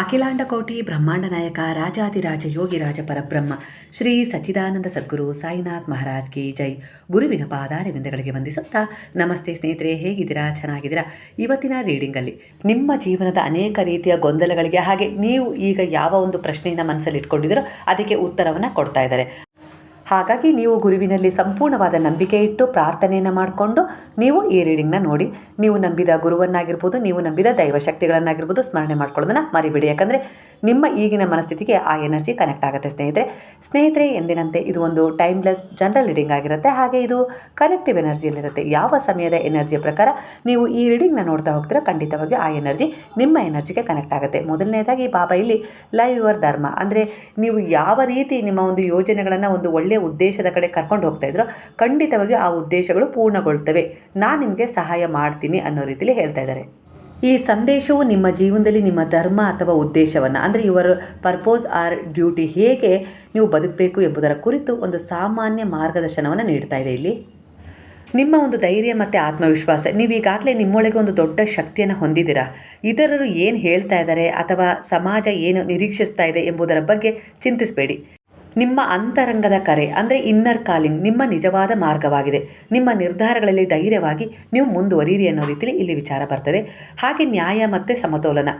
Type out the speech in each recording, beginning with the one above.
ಅಖಿಲಾಂಡ ಕೋಟಿ ಬ್ರಹ್ಮಾಂಡ ನಾಯಕ ರಾಜಾದಿರಾಜ ಯೋಗಿರಾಜ ಪರಬ್ರಹ್ಮ, ಶ್ರೀ ಸಚ್ಚಿದಾನಂದ ಸದ್ಗುರು ಸಾಯಿನಾಥ್ ಮಹಾರಾಜ್ ಕಿ ಜೈ. ಗುರುವಿನ ಪಾದಾರವಿಂದಗಳಿಗೆ ವಂದಿಸುತ್ತಾ, ನಮಸ್ತೆ ಸ್ನೇಹಿತರೆ, ಹೇಗಿದ್ದೀರಾ? ಚೆನ್ನಾಗಿದ್ದೀರಾ? ಇವತ್ತಿನ ರೀಡಿಂಗಲ್ಲಿ ನಿಮ್ಮ ಜೀವನದ ಅನೇಕ ರೀತಿಯ ಗೊಂದಲಗಳಿಗೆ ಹಾಗೆ ನೀವು ಈಗ ಯಾವ ಒಂದು ಪ್ರಶ್ನೆಯನ್ನು ಮನಸ್ಸಲ್ಲಿ ಇಟ್ಕೊಂಡಿದ್ದೀರೋ ಅದಕ್ಕೆ ಉತ್ತರವನ್ನು ಕೊಡ್ತಾ ಇದ್ದಾರೆ. ಹಾಗಾಗಿ ನೀವು ಗುರುವಿನಲ್ಲಿ ಸಂಪೂರ್ಣವಾದ ನಂಬಿಕೆ ಇಟ್ಟು ಪ್ರಾರ್ಥನೆಯನ್ನು ಮಾಡಿಕೊಂಡು ನೀವು ಈ ರೀಡಿಂಗ್ನ ನೋಡಿ. ನೀವು ನಂಬಿದ ಗುರುವನ್ನಾಗಿರ್ಬೋದು, ನೀವು ನಂಬಿದ ದೈವಶಕ್ತಿಗಳನ್ನಾಗಿರ್ಬೋದು ಸ್ಮರಣೆ ಮಾಡ್ಕೊಳ್ಳೋದನ್ನ ಮರಿಬೇಡಿ. ಯಾಕಂದರೆ ನಿಮ್ಮ ಈಗಿನ ಮನಸ್ಥಿತಿಗೆ ಆ ಎನರ್ಜಿ ಕನೆಕ್ಟ್ ಆಗುತ್ತೆ ಸ್ನೇಹಿತರೆ. ಸ್ನೇಹಿತರೆ, ಎಂದಿನಂತೆ ಇದು ಒಂದು ಟೈಮ್ಲೆಸ್ ಜನರಲ್ ರೀಡಿಂಗ್ ಆಗಿರುತ್ತೆ. ಹಾಗೆ ಇದು ಕಲೆಕ್ಟಿವ್ ಎನರ್ಜಿಯಲ್ಲಿರುತ್ತೆ. ಯಾವ ಸಮಯದ ಎನರ್ಜಿಯ ಪ್ರಕಾರ ನೀವು ಈ ರೀಡಿಂಗ್ನ ನೋಡ್ತಾ ಹೋಗ್ತೀರಾ ಖಂಡಿತವಾಗಿ ಆ ಎನರ್ಜಿ ನಿಮ್ಮ ಎನರ್ಜಿಗೆ ಕನೆಕ್ಟ್ ಆಗುತ್ತೆ. ಮೊದಲನೇದಾಗಿ ಬಾಬಾ ಇಲ್ಲಿ ಲೈವ್ ಯುವರ್ ಧರ್ಮ. ಅಂದರೆ ನೀವು ಯಾವ ರೀತಿ ನಿಮ್ಮ ಒಂದು ಯೋಜನೆಗಳನ್ನು ಒಂದು ಒಳ್ಳೆಯ ಉದ್ದೇಶದ ಕಡೆ ಕರ್ಕೊಂಡು ಹೋಗ್ತಾ ಇದ್ರೋ ಖಂಡಿತವಾಗಿ ಆ ಉದ್ದೇಶಗಳು ಪೂರ್ಣಗೊಳ್ತವೆ. ನಾನು ನಿಮಗೆ ಸಹಾಯ ಮಾಡ್ತೀನಿ ಅನ್ನೋ ರೀತಿಯಲ್ಲಿ ಹೇಳ್ತಾ ಇದ್ದಾರೆ. ಈ ಸಂದೇಶವು ನಿಮ್ಮ ಜೀವನದಲ್ಲಿ ನಿಮ್ಮ ಧರ್ಮ ಅಥವಾ ಉದ್ದೇಶವನ್ನು ಅಂದರೆ ಯುವರ್ ಪರ್ಪೋಸ್ ಆರ್ ಡ್ಯೂಟಿ ಹೇಗೆ ನೀವು ಬದುಕಬೇಕು ಎಂಬುದರ ಕುರಿತು ಒಂದು ಸಾಮಾನ್ಯ ಮಾರ್ಗದರ್ಶನವನ್ನು ನೀಡ್ತಾ ಇದೆ ಇಲ್ಲಿ. ನಿಮ್ಮ ಒಂದು ಧೈರ್ಯ ಮತ್ತು ಆತ್ಮವಿಶ್ವಾಸ ನೀವು ಈಗಾಗಲೇ ನಿಮ್ಮೊಳಗೆ ಒಂದು ದೊಡ್ಡ ಶಕ್ತಿಯನ್ನು ಹೊಂದಿದ್ದೀರಾ? ಇತರರು ಏನು ಹೇಳ್ತಾ ಇದ್ದಾರೆ ಅಥವಾ ಸಮಾಜ ಏನು ನಿರೀಕ್ಷಿಸ್ತಾ ಇದೆ ಎಂಬುದರ ಬಗ್ಗೆ ಚಿಂತಿಸಬೇಡಿ. ನಿಮ್ಮ ಅಂತರಂಗದ ಕರೆ, ಅಂದರೆ ಇನ್ನರ್ ಕಾಲಿಂಗ್ ನಿಮ್ಮ ನಿಜವಾದ ಮಾರ್ಗವಾಗಿದೆ. ನಿಮ್ಮ ನಿರ್ಧಾರಗಳಲ್ಲಿ ಧೈರ್ಯವಾಗಿ ನೀವು ಮುಂದುವರಿಯಿರಿ ಅನ್ನೋ ರೀತಿಯಲ್ಲಿ ಇಲ್ಲಿ ವಿಚಾರ ಬರ್ತದೆ. ಹಾಗೆ ನ್ಯಾಯ ಮತ್ತು ಸಮತೋಲನ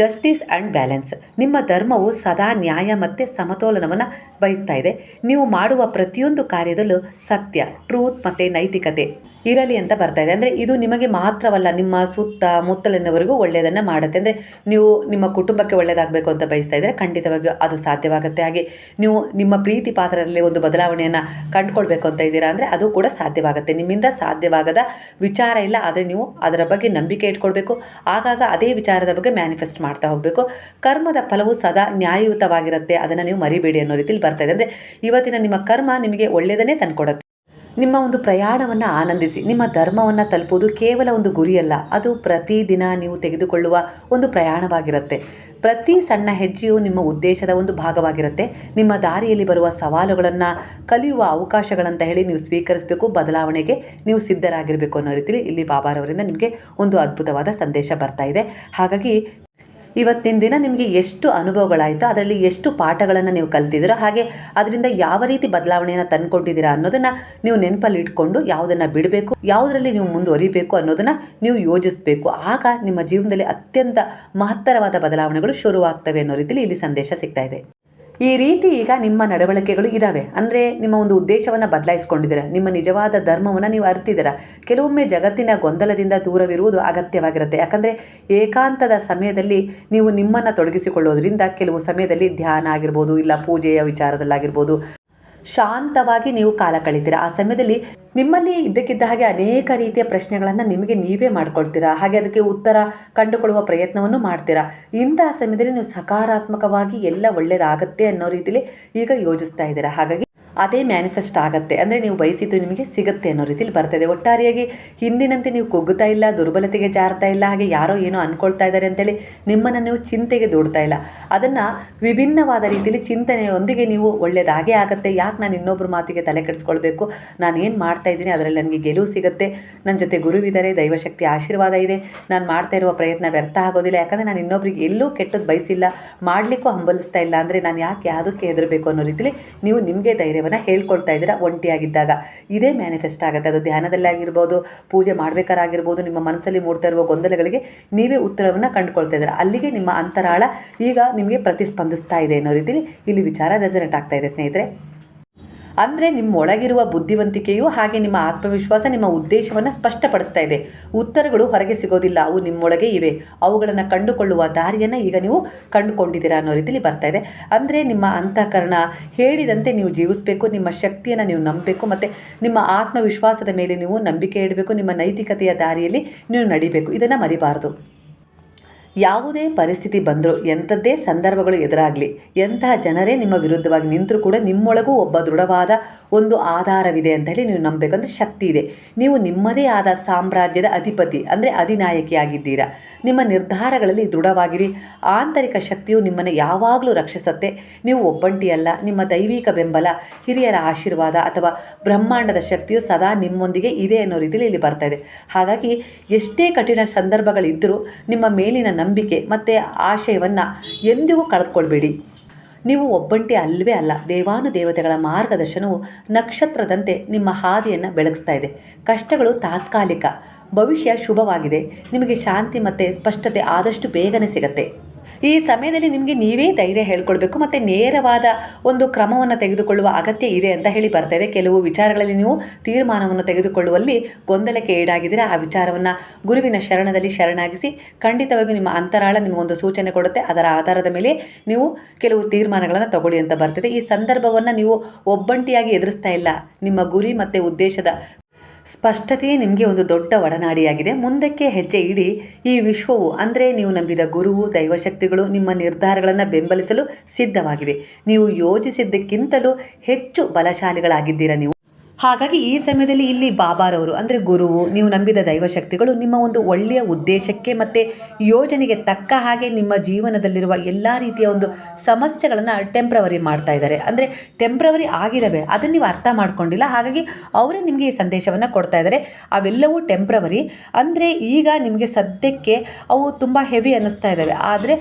ಜಸ್ಟಿಸ್ ಆ್ಯಂಡ್ ಬ್ಯಾಲೆನ್ಸ್ ನಿಮ್ಮ ಧರ್ಮವು ಸದಾ ನ್ಯಾಯ ಮತ್ತು ಸಮತೋಲನವನ್ನು ಬಯಸ್ತಾ ಇದೆ. ನೀವು ಮಾಡುವ ಪ್ರತಿಯೊಂದು ಕಾರ್ಯದಲ್ಲೂ ಸತ್ಯ ಟ್ರೂತ್ ಮತ್ತು ನೈತಿಕತೆ ಇರಲಿ ಅಂತ ಬರ್ತಾ ಇದೆ. ಅಂದರೆ ಇದು ನಿಮಗೆ ಮಾತ್ರವಲ್ಲ, ನಿಮ್ಮ ಸುತ್ತ ಮುತ್ತಲಿನವರಿಗೂ ಒಳ್ಳೆಯದನ್ನು ಮಾಡುತ್ತೆ. ಅಂದರೆ ನೀವು ನಿಮ್ಮ ಕುಟುಂಬಕ್ಕೆ ಒಳ್ಳೆಯದಾಗಬೇಕು ಅಂತ ಬಯಸ್ತಾ ಇದ್ದರೆ ಖಂಡಿತವಾಗಿಯೂ ಅದು ಸಾಧ್ಯವಾಗುತ್ತೆ. ಹಾಗೆ ನೀವು ನಿಮ್ಮ ಪ್ರೀತಿ ಪಾತ್ರರಲ್ಲಿ ಒಂದು ಬದಲಾವಣೆಯನ್ನು ಕಂಡುಕೊಳ್ಬೇಕು ಅಂತ ಇದ್ದೀರಾ ಅಂದರೆ ಅದು ಕೂಡ ಸಾಧ್ಯವಾಗುತ್ತೆ. ನಿಮ್ಮಿಂದ ಸಾಧ್ಯವಾಗದ ವಿಚಾರ ಇಲ್ಲ, ಆದರೆ ನೀವು ಅದರ ಬಗ್ಗೆ ನಂಬಿಕೆ ಇಟ್ಕೊಳ್ಬೇಕು. ಆಗಾಗ ಅದೇ ವಿಚಾರದ ಬಗ್ಗೆ ಮ್ಯಾನಿಫೆಸ್ಟ್ ಮಾಡ್ತಾ ಹೋಗಬೇಕು. ಕರ್ಮದ ಫಲವು ಸದಾ ನ್ಯಾಯಯುತವಾಗಿರುತ್ತೆ. ಅದನ್ನು ನೀವು ಮರಿಬೇಡಿ ಅನ್ನೋ ರೀತಿಯಲ್ಲಿ ಬರ್ತಾ ಇದೆ. ಅಂದರೆ ಇವತ್ತಿನ ನಿಮ್ಮ ಕರ್ಮ ನಿಮಗೆ ಒಳ್ಳೆಯದನ್ನೇ ತಂದುಕೊಡುತ್ತೆ. ನಿಮ್ಮ ಒಂದು ಪ್ರಯಾಣವನ್ನು ಆನಂದಿಸಿ, ನಿಮ್ಮ ಧರ್ಮವನ್ನು ತಲುಪುವುದು ಕೇವಲ ಒಂದು ಗುರಿಯಲ್ಲ, ಅದು ಪ್ರತಿದಿನ ನೀವು ತೆಗೆದುಕೊಳ್ಳುವ ಒಂದು ಪ್ರಯಾಣವಾಗಿರುತ್ತೆ. ಪ್ರತಿ ಸಣ್ಣ ಹೆಜ್ಜೆಯು ನಿಮ್ಮ ಉದ್ದೇಶದ ಒಂದು ಭಾಗವಾಗಿರುತ್ತೆ. ನಿಮ್ಮ ದಾರಿಯಲ್ಲಿ ಬರುವ ಸವಾಲುಗಳನ್ನು ಕಲಿಯುವ ಅವಕಾಶಗಳಂತ ಹೇಳಿ ನೀವು ಸ್ವೀಕರಿಸಬೇಕು, ಬದಲಾವಣೆಗೆ ನೀವು ಸಿದ್ಧರಾಗಿರಬೇಕು ಅನ್ನೋ ರೀತಿಯಲ್ಲಿ ಇಲ್ಲಿ ಬಾಬಾರವರಿಂದ ನಿಮಗೆ ಒಂದು ಅದ್ಭುತವಾದ ಸಂದೇಶ ಬರ್ತಾ ಇದೆ. ಹಾಗಾಗಿ ಇವತ್ತಿನ ದಿನ ನಿಮಗೆ ಎಷ್ಟು ಅನುಭವಗಳಾಯಿತು, ಅದರಲ್ಲಿ ಎಷ್ಟು ಪಾಠಗಳನ್ನು ನೀವು ಕಲ್ತಿದ್ದೀರೋ ಹಾಗೆ ಅದರಿಂದ ಯಾವ ರೀತಿ ಬದಲಾವಣೆಯನ್ನು ತಂದುಕೊಟ್ಟಿದ್ದೀರಾ ಅನ್ನೋದನ್ನು ನೀವು ನೆನಪಲ್ಲಿ ಇಟ್ಕೊಂಡು ಯಾವುದನ್ನು ಬಿಡಬೇಕು, ಯಾವುದರಲ್ಲಿ ನೀವು ಮುಂದುವರಿಬೇಕು ಅನ್ನೋದನ್ನು ನೀವು ಯೋಜಿಸಬೇಕು. ಆಗ ನಿಮ್ಮ ಜೀವನದಲ್ಲಿ ಅತ್ಯಂತ ಮಹತ್ತರವಾದ ಬದಲಾವಣೆಗಳು ಶುರುವಾಗ್ತವೆ ಅನ್ನೋ ರೀತಿಯಲ್ಲಿ ಇಲ್ಲಿ ಸಂದೇಶ ಸಿಗ್ತಾ ಇದೆ. ಈ ರೀತಿ ಈಗ ನಿಮ್ಮ ನಡವಳಿಕೆಗಳು ಇದ್ದಾವೆ ಅಂದರೆ ನಿಮ್ಮ ಒಂದು ಉದ್ದೇಶವನ್ನು ಬದಲಾಯಿಸ್ಕೊಂಡಿದ್ದೀರಾ. ನಿಮ್ಮ ನಿಜವಾದ ಧರ್ಮವನ್ನು ನೀವು ಅರ್ತಿದ್ದೀರಾ. ಕೆಲವೊಮ್ಮೆ ಜಗತ್ತಿನ ಗೊಂದಲದಿಂದ ದೂರವಿರುವುದು ಅಗತ್ಯವಾಗಿರುತ್ತೆ. ಯಾಕಂದರೆ ಏಕಾಂತದ ಸಮಯದಲ್ಲಿ ನೀವು ನಿಮ್ಮನ್ನು ತೊಡಗಿಸಿಕೊಳ್ಳೋದ್ರಿಂದ ಕೆಲವು ಸಮಯದಲ್ಲಿ ಧ್ಯಾನ ಆಗಿರ್ಬೋದು, ಇಲ್ಲ ಪೂಜೆಯ ವಿಚಾರದಲ್ಲಾಗಿರ್ಬೋದು ಶಾಂತವಾಗಿ ನೀವು ಕಾಲ ಕಳಿತೀರಾ? ಆ ಸಮಯದಲ್ಲಿ ನಿಮ್ಮಲ್ಲಿ ಇದ್ದಕ್ಕಿದ್ದ ಹಾಗೆ ಅನೇಕ ರೀತಿಯ ಪ್ರಶ್ನೆಗಳನ್ನು ನಿಮಗೆ ನೀವೇ ಮಾಡ್ಕೊಳ್ತೀರಾ? ಹಾಗೆ ಅದಕ್ಕೆ ಉತ್ತರ ಕಂಡುಕೊಳ್ಳುವ ಪ್ರಯತ್ನವನ್ನು ಮಾಡ್ತೀರಾ? ಇಂತಹ ಸಮಯದಲ್ಲಿ ನೀವು ಸಕಾರಾತ್ಮಕವಾಗಿ ಎಲ್ಲ ಒಳ್ಳೆಯದಾಗತ್ತೆ ಅನ್ನೋ ರೀತಿಯಲ್ಲಿ ಈಗ ಯೋಜಿಸ್ತಾ ಇದ್ದೀರಾ? ಹಾಗಾಗಿ ಅದೇ ಮ್ಯಾನಿಫೆಸ್ಟ್ ಆಗುತ್ತೆ. ಅಂದರೆ ನೀವು ಬಯಸಿದ್ದು ನಿಮಗೆ ಸಿಗುತ್ತೆ ಅನ್ನೋ ರೀತಿಲಿ ಬರ್ತದೆ. ಒಟ್ಟಾರೆಯಾಗಿ ಹಿಂದಿನಂತೆ ನೀವು ಕುಗ್ಗುತ್ತಾ ಇಲ್ಲ, ದುರ್ಬಲತೆಗೆ ಜಾರ್ತಾ ಇಲ್ಲ, ಹಾಗೆ ಯಾರೋ ಏನೋ ಅಂದ್ಕೊಳ್ತಾ ಇದ್ದಾರೆ ಅಂತೇಳಿ ನಿಮ್ಮನ್ನು ನೀವು ಚಿಂತೆಗೆ ದೂಡ್ತಾ ಇಲ್ಲ. ಅದನ್ನು ವಿಭಿನ್ನವಾದ ರೀತಿಯಲ್ಲಿ ಚಿಂತನೆಯೊಂದಿಗೆ ನೀವು ಒಳ್ಳೆಯದಾಗೇ ಆಗುತ್ತೆ. ಯಾಕೆ ನಾನು ಇನ್ನೊಬ್ಬರ ಮಾತಿಗೆ ತಲೆ ಕೆಡಿಸ್ಕೊಳ್ಬೇಕು? ನಾನು ಏನು ಮಾಡ್ತಾ ಇದ್ದೀನಿ? ಅದರಲ್ಲಿ ನನಗೆ ಗೆಲುವು ಸಿಗುತ್ತೆ. ನನ್ನ ಜೊತೆ ಗುರುವಿದ್ದಾರೆ, ದೈವಶಕ್ತಿ ಆಶೀರ್ವಾದ ಇದೆ. ನಾನು ಮಾಡ್ತಾ ಇರುವ ಪ್ರಯತ್ನ ವ್ಯರ್ಥ ಆಗೋದಿಲ್ಲ. ಯಾಕಂದರೆ ನಾನು ಇನ್ನೊಬ್ರಿಗೆ ಎಲ್ಲೂ ಕೆಟ್ಟದ್ದು ಬಯಸಿಲ್ಲ. ಮಾಡಲಿಕ್ಕೂ ಹಂಬಲಿಸ್ತಾ ಇಲ್ಲ. ಅಂದರೆ ನಾನು ಯಾಕೆ ಯಾವುದಕ್ಕೆ ಹೆದರಬೇಕು ಅನ್ನೋ ರೀತಿಲಿ ನೀವು ನಿಮಗೆ ಧೈರ್ಯವನ್ನು ಹೇಳ್ಕೊಳ್ತಾ ಇದ್ದೀರಾ, ಒಂಟಿಯಾಗಿದ್ದಾಗ. ಇದೇ ಮ್ಯಾನಿಫೆಸ್ಟ್ ಆಗುತ್ತೆ. ಅದು ಧ್ಯಾನದಲ್ಲಾಗಿರ್ಬೋದು ಪೂಜೆ ಮಾಡ್ಬೇಕಾರಾಗಿರ್ಬೋದು, ನಿಮ್ಮ ಮನಸ್ಸಲ್ಲಿ ಮೂಡ್ತಾ ಇರುವ ಗೊಂದಲಗಳಿಗೆ ನೀವೇ ಉತ್ತರವನ್ನು ಕಂಡುಕೊಳ್ತಾ ಇದ್ದೀರಾ. ಅಲ್ಲಿಗೆ ನಿಮ್ಮ ಅಂತರಾಳ ಈಗ ನಿಮಗೆ ಪ್ರತಿಸ್ಪಂದಿಸ್ತಾ ಇದೆ ಅನ್ನೋ ರೀತಿಯಲ್ಲಿ ಇಲ್ಲಿ ವಿಚಾರ ರೆಸನೆಟ್ ಆಗ್ತಾ ಇದೆ ಸ್ನೇಹಿತರೆ. ಅಂದರೆ ನಿಮ್ಮ ಒಳಗಿರುವ ಬುದ್ಧಿವಂತಿಕೆಯು ಹಾಗೆ ನಿಮ್ಮ ಆತ್ಮವಿಶ್ವಾಸ, ನಿಮ್ಮ ಉದ್ದೇಶವನ್ನು ಸ್ಪಷ್ಟಪಡಿಸ್ತಾ ಇದೆ. ಉತ್ತರಗಳು ಹೊರಗೆ ಸಿಗೋದಿಲ್ಲ, ಅವು ನಿಮ್ಮೊಳಗೆ ಇವೆ. ಅವುಗಳನ್ನು ಕಂಡುಕೊಳ್ಳುವ ದಾರಿಯನ್ನು ಈಗ ನೀವು ಕಂಡುಕೊಂಡಿದ್ದೀರಾ ಅನ್ನೋ ರೀತಿಯಲ್ಲಿ ಬರ್ತಾ ಇದೆ. ಅಂದರೆ ನಿಮ್ಮ ಅಂತಃಕರಣ ಹೇಳಿದಂತೆ ನೀವು ಜೀವಿಸಬೇಕು, ನಿಮ್ಮ ಶಕ್ತಿಯನ್ನು ನೀವು ನಂಬಬೇಕು, ಮತ್ತು ನಿಮ್ಮ ಆತ್ಮವಿಶ್ವಾಸದ ಮೇಲೆ ನೀವು ನಂಬಿಕೆ ಇಡಬೇಕು, ನಿಮ್ಮ ನೈತಿಕತೆಯ ದಾರಿಯಲ್ಲಿ ನೀವು ನಡಿಬೇಕು. ಇದನ್ನು ಮರಿಬಾರದು. ಯಾವುದೇ ಪರಿಸ್ಥಿತಿ ಬಂದರೂ ಎಂಥದ್ದೇ ಸಂದರ್ಭಗಳು ಎದುರಾಗಲಿ, ಎಂತಹ ಜನರೇ ನಿಮ್ಮ ವಿರುದ್ಧವಾಗಿ ನಿಂತರೂ ಕೂಡ ನಿಮ್ಮೊಳಗೂ ಒಬ್ಬ ದೃಢವಾದ ಒಂದು ಆಧಾರವಿದೆ ಅಂತ ಹೇಳಿ ನೀವು ನಂಬಬೇಕಂದ್ರೆ ಶಕ್ತಿ ಇದೆ. ನೀವು ನಿಮ್ಮದೇ ಆದ ಸಾಮ್ರಾಜ್ಯದ ಅಧಿಪತಿ, ಅಂದರೆ ಅಧಿನಾಯಕಿಯಾಗಿದ್ದೀರಾ. ನಿಮ್ಮ ನಿರ್ಧಾರಗಳಲ್ಲಿ ದೃಢವಾಗಿರಿ. ಆಂತರಿಕ ಶಕ್ತಿಯು ನಿಮ್ಮನ್ನು ಯಾವಾಗಲೂ ರಕ್ಷಿಸುತ್ತೆ. ನೀವು ಒಬ್ಬಂಟಿಯಲ್ಲ, ನಿಮ್ಮ ದೈವಿಕ ಬೆಂಬಲ, ಹಿರಿಯರ ಆಶೀರ್ವಾದ ಅಥವಾ ಬ್ರಹ್ಮಾಂಡದ ಶಕ್ತಿಯು ಸದಾ ನಿಮ್ಮೊಂದಿಗೆ ಇದೆ ಅನ್ನೋ ರೀತಿಯಲ್ಲಿ ಇಲ್ಲಿ ಬರ್ತಾ ಇದೆ. ಹಾಗಾಗಿ ಎಷ್ಟೇ ಕಠಿಣ ಸಂದರ್ಭಗಳಿದ್ದರೂ ನಿಮ್ಮ ಮೇಲಿನ ನಂಬಿಕೆ ಮತ್ತು ಆಶಯವನ್ನು ಎಂದಿಗೂ ಕಳೆದುಕೊಳ್ಬೇಡಿ. ನೀವು ಒಬ್ಬಂಟಿ ಅಲ್ಲವೇ ಅಲ್ಲ, ದೇವಾನುದೇವತೆಗಳ ಮಾರ್ಗದರ್ಶನವು ನಕ್ಷತ್ರದಂತೆ ನಿಮ್ಮ ಹಾದಿಯನ್ನು ಬೆಳಗಿಸ್ತಾ ಇದೆ. ಕಷ್ಟಗಳು ತಾತ್ಕಾಲಿಕ, ಭವಿಷ್ಯ ಶುಭವಾಗಿದೆ. ನಿಮಗೆ ಶಾಂತಿ ಮತ್ತು ಸ್ಪಷ್ಟತೆ ಆದಷ್ಟು ಬೇಗನೆ ಸಿಗತ್ತೆ. ಈ ಸಮಯದಲ್ಲಿ ನಿಮಗೆ ನೀವೇ ಧೈರ್ಯ ಹೇಳ್ಕೊಳ್ಬೇಕು, ಮತ್ತು ನೇರವಾದ ಒಂದು ಕ್ರಮವನ್ನು ತೆಗೆದುಕೊಳ್ಳುವ ಅಗತ್ಯ ಇದೆ ಅಂತ ಹೇಳಿ ಬರ್ತಾ ಇದೆ. ಕೆಲವು ವಿಚಾರಗಳಲ್ಲಿ ನೀವು ತೀರ್ಮಾನವನ್ನು ತೆಗೆದುಕೊಳ್ಳುವಲ್ಲಿ ಗೊಂದಲಕ್ಕೆ ಈಡಾಗಿದ್ದೀರಾ? ಆ ವಿಚಾರವನ್ನು ಗುರುವಿನ ಶರಣದಲ್ಲಿ ಶರಣಾಗಿಸಿ, ಖಂಡಿತವಾಗಿಯೂ ನಿಮ್ಮ ಅಂತರಾಳ ನಿಮಗೊಂದು ಸೂಚನೆ ಕೊಡುತ್ತೆ. ಅದರ ಆಧಾರದ ಮೇಲೆ ನೀವು ಕೆಲವು ತೀರ್ಮಾನಗಳನ್ನು ತಗೊಳ್ಳಿ ಅಂತ ಬರ್ತಿದೆ. ಈ ಸಂದರ್ಭವನ್ನು ನೀವು ಒಬ್ಬಂಟಿಯಾಗಿ ಎದುರಿಸ್ತಾ ಇಲ್ಲ. ನಿಮ್ಮ ಗುರಿ ಮತ್ತು ಉದ್ದೇಶದ ಸ್ಪಷ್ಟತೆಯೇ ನಿಮಗೆ ಒಂದು ದೊಡ್ಡ ಒಡನಾಡಿಯಾಗಿದೆ. ಮುಂದಕ್ಕೆ ಹೆಜ್ಜೆ ಇಡಿ. ಈ ವಿಶ್ವವು, ಅಂದರೆ ನೀವು ನಂಬಿದ ಗುರುವು, ದೈವಶಕ್ತಿಗಳು, ನಿಮ್ಮ ನಿರ್ಧಾರಗಳನ್ನು ಬೆಂಬಲಿಸಲು ಸಿದ್ಧವಾಗಿವೆ. ನೀವು ಯೋಜಿಸಿದ್ದಕ್ಕಿಂತಲೂ ಹೆಚ್ಚು ಬಲಶಾಲಿಗಳಾಗಿದ್ದೀರಾ ನೀವು? ಹಾಗಾಗಿ ಈ ಸಮಯದಲ್ಲಿ ಇಲ್ಲಿ ಬಾಬಾರವರು, ಅಂದರೆ ಗುರುವು, ನೀವು ನಂಬಿದ ದೈವಶಕ್ತಿಗಳು ನಿಮ್ಮ ಒಂದು ಒಳ್ಳೆಯ ಉದ್ದೇಶಕ್ಕೆ ಮತ್ತು ಯೋಜನೆಗೆ ತಕ್ಕ ಹಾಗೆ ನಿಮ್ಮ ಜೀವನದಲ್ಲಿರುವ ಎಲ್ಲ ರೀತಿಯ ಒಂದು ಸಮಸ್ಯೆಗಳನ್ನು ಟೆಂಪ್ರವರಿ ಮಾಡ್ತಾ ಇದ್ದಾರೆ. ಅಂದರೆ ಟೆಂಪ್ರವರಿ ಆಗಿರವೆ, ಅದನ್ನು ನೀವು ಅರ್ಥ ಮಾಡ್ಕೊಂಡಿಲ್ಲ, ಹಾಗಾಗಿ ಅವರೇ ನಿಮಗೆ ಈ ಸಂದೇಶವನ್ನು ಕೊಡ್ತಾ ಇದ್ದಾರೆ. ಅವೆಲ್ಲವೂ ಟೆಂಪ್ರವರಿ ಅಂದರೆ ಈಗ ನಿಮಗೆ ಸದ್ಯಕ್ಕೆ ಅವು ತುಂಬ ಹೆವಿ ಅನ್ನಿಸ್ತಾ ಇದ್ದಾವೆ. ಆದರೆ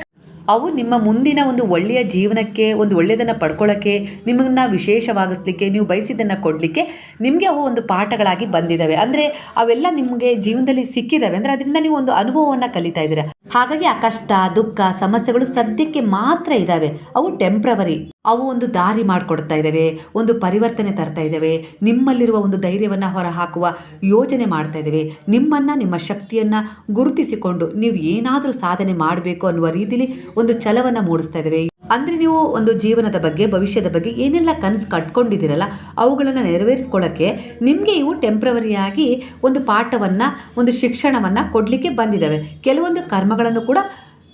ಅವು ನಿಮ್ಮ ಮುಂದಿನ ಒಂದು ಒಳ್ಳೆಯ ಜೀವನಕ್ಕೆ, ಒಂದು ಒಳ್ಳೆಯದನ್ನು ಪಡ್ಕೊಳ್ಳೋಕ್ಕೆ ನಿಮ್ಮನ್ನ ವಿಶೇಷವಾಗಿಸ್ಲಿಕ್ಕೆ, ನೀವು ಬಯಸಿದ್ದನ್ನು ಕೊಡಲಿಕ್ಕೆ ನಿಮಗೆ ಅವು ಒಂದು ಪಾಠಗಳಾಗಿ ಬಂದಿದ್ದಾವೆ ಅಂದರೆ ಅವೆಲ್ಲ ನಿಮಗೆ ಜೀವನದಲ್ಲಿ ಸಿಕ್ಕಿದ್ದಾವೆ ಅಂದರೆ ಅದರಿಂದ ನೀವು ಒಂದು ಅನುಭವವನ್ನು ಕಲಿತಾ ಇದ್ದೀರಾ. ಹಾಗಾಗಿ ಆ ಕಷ್ಟ, ದುಃಖ, ಸಮಸ್ಯೆಗಳು ಸದ್ಯಕ್ಕೆ ಮಾತ್ರ ಇದ್ದಾವೆ ಅವು ಟೆಂಪ್ರವರಿ ಅವು ಒಂದು ದಾರಿ ಮಾಡಿಕೊಡ್ತಾ ಇದ್ದಾವೆ ಒಂದು ಪರಿವರ್ತನೆ ತರ್ತಾ ಇದ್ದಾವೆ ನಿಮ್ಮಲ್ಲಿರುವ ಒಂದು ಧೈರ್ಯವನ್ನು ಹೊರಹಾಕುವ ಯೋಜನೆ ಮಾಡ್ತಾ ಇದ್ದಾವೆ ನಿಮ್ಮನ್ನು, ನಿಮ್ಮ ಶಕ್ತಿಯನ್ನು ಗುರುತಿಸಿಕೊಂಡು ನೀವು ಏನಾದರೂ ಸಾಧನೆ ಮಾಡಬೇಕು ಅನ್ನುವ ರೀತಿಯಲ್ಲಿ ಒಂದು ಛಲವನ್ನು ಮೂಡಿಸ್ತಾ ಇದ್ದಾವೆ ಅಂದರೆ ನೀವು ಒಂದು ಜೀವನದ ಬಗ್ಗೆ, ಭವಿಷ್ಯದ ಬಗ್ಗೆ ಏನೆಲ್ಲ ಕನಸು ಕಟ್ಕೊಂಡಿದ್ದೀರಲ್ಲ, ಅವುಗಳನ್ನು ನೆರವೇರಿಸ್ಕೊಳ್ಳೋಕ್ಕೆ ನಿಮಗೆ ಇವು ಟೆಂಪ್ರವರಿಯಾಗಿ ಒಂದು ಪಾಠವನ್ನು, ಒಂದು ಶಿಕ್ಷಣವನ್ನು ಕೊಡಲಿಕ್ಕೆ ಬಂದಿದ್ದಾವೆ ಕೆಲವೊಂದು ಕರ್ಮಗಳನ್ನು ಕೂಡ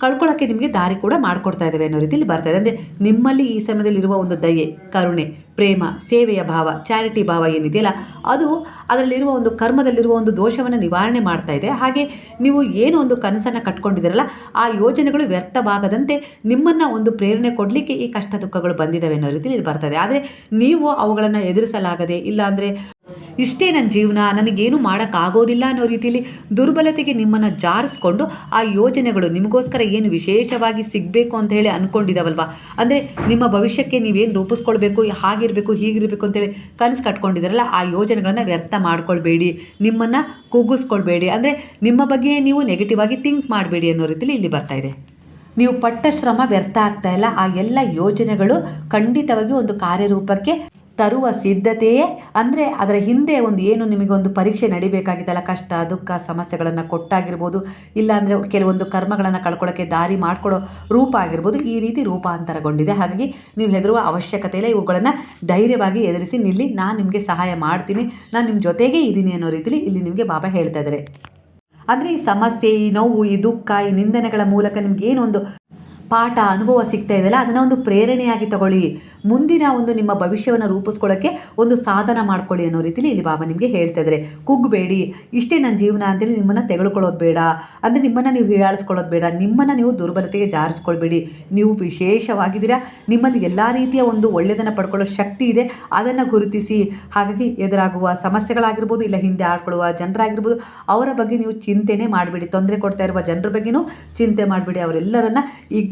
ಕಳ್ಕೊಳ್ಳೋಕ್ಕೆ ನಿಮಗೆ ದಾರಿ ಕೂಡ ಮಾಡಿಕೊಡ್ತಾ ಇದ್ದಾವೆ ಅನ್ನೋ ರೀತಿಯಲ್ಲಿ ಬರ್ತಾ ಇದೆ. ಅಂದರೆ ನಿಮ್ಮಲ್ಲಿ ಈ ಸಮಯದಲ್ಲಿರುವ ಒಂದು ದಯೆ, ಕರುಣೆ, ಪ್ರೇಮ, ಸೇವೆಯ ಭಾವ, ಚಾರಿಟಿ ಭಾವ ಏನಿದೆಯಲ್ಲ, ಅದು ಅದರಲ್ಲಿರುವ ಒಂದು ಕರ್ಮದಲ್ಲಿರುವ ಒಂದು ದೋಷವನ್ನು ನಿವಾರಣೆ ಮಾಡ್ತಾ ಇದೆ. ಹಾಗೆ ನೀವು ಏನು ಒಂದು ಕನಸನ್ನು ಕಟ್ಕೊಂಡಿದ್ದೀರಲ್ಲ, ಆ ಯೋಜನೆಗಳು ವ್ಯರ್ಥವಾಗದಂತೆ ನಿಮ್ಮನ್ನು ಒಂದು ಪ್ರೇರಣೆ ಕೊಡಲಿಕ್ಕೆ ಈ ಕಷ್ಟ ದುಃಖಗಳು ಬಂದಿದ್ದಾವೆ ಅನ್ನೋ ರೀತಿಯಲ್ಲಿ ಬರ್ತದೆ ಆದರೆ ನೀವು ಅವುಗಳನ್ನು ಎದುರಿಸಲಾಗದೆ, ಇಲ್ಲಾಂದರೆ ಇಷ್ಟೇ ನನ್ನ ಜೀವನ, ನನಗೇನು ಮಾಡೋಕ್ಕಾಗೋದಿಲ್ಲ ಅನ್ನೋ ರೀತಿಯಲ್ಲಿ ದುರ್ಬಲತೆಗೆ ನಿಮ್ಮನ್ನು ಜಾರಿಸ್ಕೊಂಡು ಆ ಯೋಜನೆಗಳು ನಿಮಗೋಸ್ಕರ ಏನು ವಿಶೇಷವಾಗಿ ಸಿಗಬೇಕು ಅಂತ ಹೇಳಿ ಅಂದ್ಕೊಂಡಿದ್ದಾವಲ್ವ ಅಂದರೆ ನಿಮ್ಮ ಭವಿಷ್ಯಕ್ಕೆ ನೀವೇನು ರೂಪಿಸ್ಕೊಳ್ಬೇಕು, ಹಾಗಿರಬೇಕು, ಹೀಗಿರಬೇಕು ಅಂತೇಳಿ ಕನಸು ಕಟ್ಕೊಂಡಿದ್ದಾರಲ್ಲ ಆ ಯೋಜನೆಗಳನ್ನು ವ್ಯರ್ಥ ಮಾಡ್ಕೊಳ್ಬೇಡಿ, ನಿಮ್ಮನ್ನು ಕುಗ್ಗಿಸ್ಕೊಳ್ಬೇಡಿ ಅಂದರೆ ನಿಮ್ಮ ಬಗ್ಗೆ ನೀವು ನೆಗೆಟಿವ್ ಆಗಿ ಥಿಂಕ್ ಮಾಡಬೇಡಿ ಅನ್ನೋ ರೀತಿಯಲ್ಲಿ ಇಲ್ಲಿ ಬರ್ತಾ ಇದೆ. ನೀವು ಪಟ್ಟ ಶ್ರಮ ವ್ಯರ್ಥ ಆಗ್ತಾ ಇಲ್ಲ. ಆ ಎಲ್ಲ ಯೋಜನೆಗಳು ಖಂಡಿತವಾಗಿ ಒಂದು ಕಾರ್ಯರೂಪಕ್ಕೆ ತರುವ ಸಿದ್ಧತೆಯೇ? ಅಂದರೆ ಅದರ ಹಿಂದೆ ಒಂದು ಏನು ನಿಮಗೊಂದು ಪರೀಕ್ಷೆ ನಡಿಬೇಕಾಗಿದ್ದಲ್ಲ ಕಷ್ಟ, ದುಃಖ, ಸಮಸ್ಯೆಗಳನ್ನು ಕೊಟ್ಟಾಗಿರ್ಬೋದು, ಇಲ್ಲಾಂದರೆ ಕೆಲವೊಂದು ಕರ್ಮಗಳನ್ನು ಕಳ್ಕೊಳ್ಳೋಕ್ಕೆ ದಾರಿ ಮಾಡಿಕೊಡೋ ರೂಪ ಆಗಿರ್ಬೋದು, ಈ ರೀತಿ ರೂಪಾಂತರಗೊಂಡಿದೆ. ಹಾಗಾಗಿ ನೀವು ಹೆದರುವ ಅವಶ್ಯಕತೆ ಇಲ್ಲ ಇವುಗಳನ್ನು ಧೈರ್ಯವಾಗಿ ಎದುರಿಸಿ ನಿಲ್ಲಿ, ನಾನು ನಿಮಗೆ ಸಹಾಯ ಮಾಡ್ತೀನಿ, ನಾನು ನಿಮ್ಮ ಜೊತೆಗೇ ಇದ್ದೀನಿ ಅನ್ನೋ ರೀತಿಲಿ ಇಲ್ಲಿ ನಿಮಗೆ ಬಾಬಾ ಹೇಳ್ತಾ ಇದ್ದಾರೆ. ಅಂದರೆ ಈ ಸಮಸ್ಯೆ, ಈ ನೋವು, ಈ ದುಃಖ, ಈ ನಿಂದನೆಗಳ ಮೂಲಕ ನಿಮ್ಗೆ ಏನೊಂದು ಪಾಠ, ಅನುಭವ ಸಿಗ್ತಾ ಇದೆಯಲ್ಲ, ಅದನ್ನು ಒಂದು ಪ್ರೇರಣೆಯಾಗಿ ತಗೊಳ್ಳಿ. ಮುಂದಿನ ಒಂದು ನಿಮ್ಮ ಭವಿಷ್ಯವನ್ನು ರೂಪಿಸ್ಕೊಳ್ಳೋಕ್ಕೆ ಒಂದು ಸಾಧನ ಮಾಡ್ಕೊಳ್ಳಿ ಅನ್ನೋ ರೀತಿಲಿ ಇಲ್ಲಿ ಬಾಬಾ ನಿಮಗೆ ಹೇಳ್ತಾ ಇದ್ದಾರೆ. ಕುಗ್ಬೇಡಿ. ಇಷ್ಟೇ ನನ್ನ ಜೀವನ ಅಂತೇಳಿ ನಿಮ್ಮನ್ನು ತೆಗೆದುಕೊಳ್ಳೋದು ಬೇಡ. ಅಂದರೆ ನಿಮ್ಮನ್ನು ನೀವು ಹೀಯಾಳಿಸ್ಕೊಳ್ಳೋದು ಬೇಡ. ನಿಮ್ಮನ್ನು ನೀವು ದುರ್ಬಲತೆಗೆ ಜಾರಿಸ್ಕೊಳ್ಬೇಡಿ. ನೀವು ವಿಶೇಷವಾಗಿದ್ದೀರಾ? ನಿಮ್ಮಲ್ಲಿ ಎಲ್ಲ ರೀತಿಯ ಒಂದು ಒಳ್ಳೆಯದನ್ನು ಪಡ್ಕೊಳ್ಳೋ ಶಕ್ತಿ ಇದೆ. ಅದನ್ನು ಗುರುತಿಸಿ. ಹಾಗಾಗಿ ಎದುರಾಗುವ ಸಮಸ್ಯೆಗಳಾಗಿರ್ಬೋದು, ಇಲ್ಲ ಹಿಂದೆ ಆಡ್ಕೊಳ್ಳುವ ಜನರಾಗಿರ್ಬೋದು, ಅವರ ಬಗ್ಗೆ ನೀವು ಚಿಂತೆನೇ ಮಾಡಬೇಡಿ. ತೊಂದರೆ ಕೊಡ್ತಾ ಇರುವ ಜನರ ಬಗ್ಗೆಯೂ ಚಿಂತೆ ಮಾಡಬೇಡಿ. ಅವರೆಲ್ಲರನ್ನ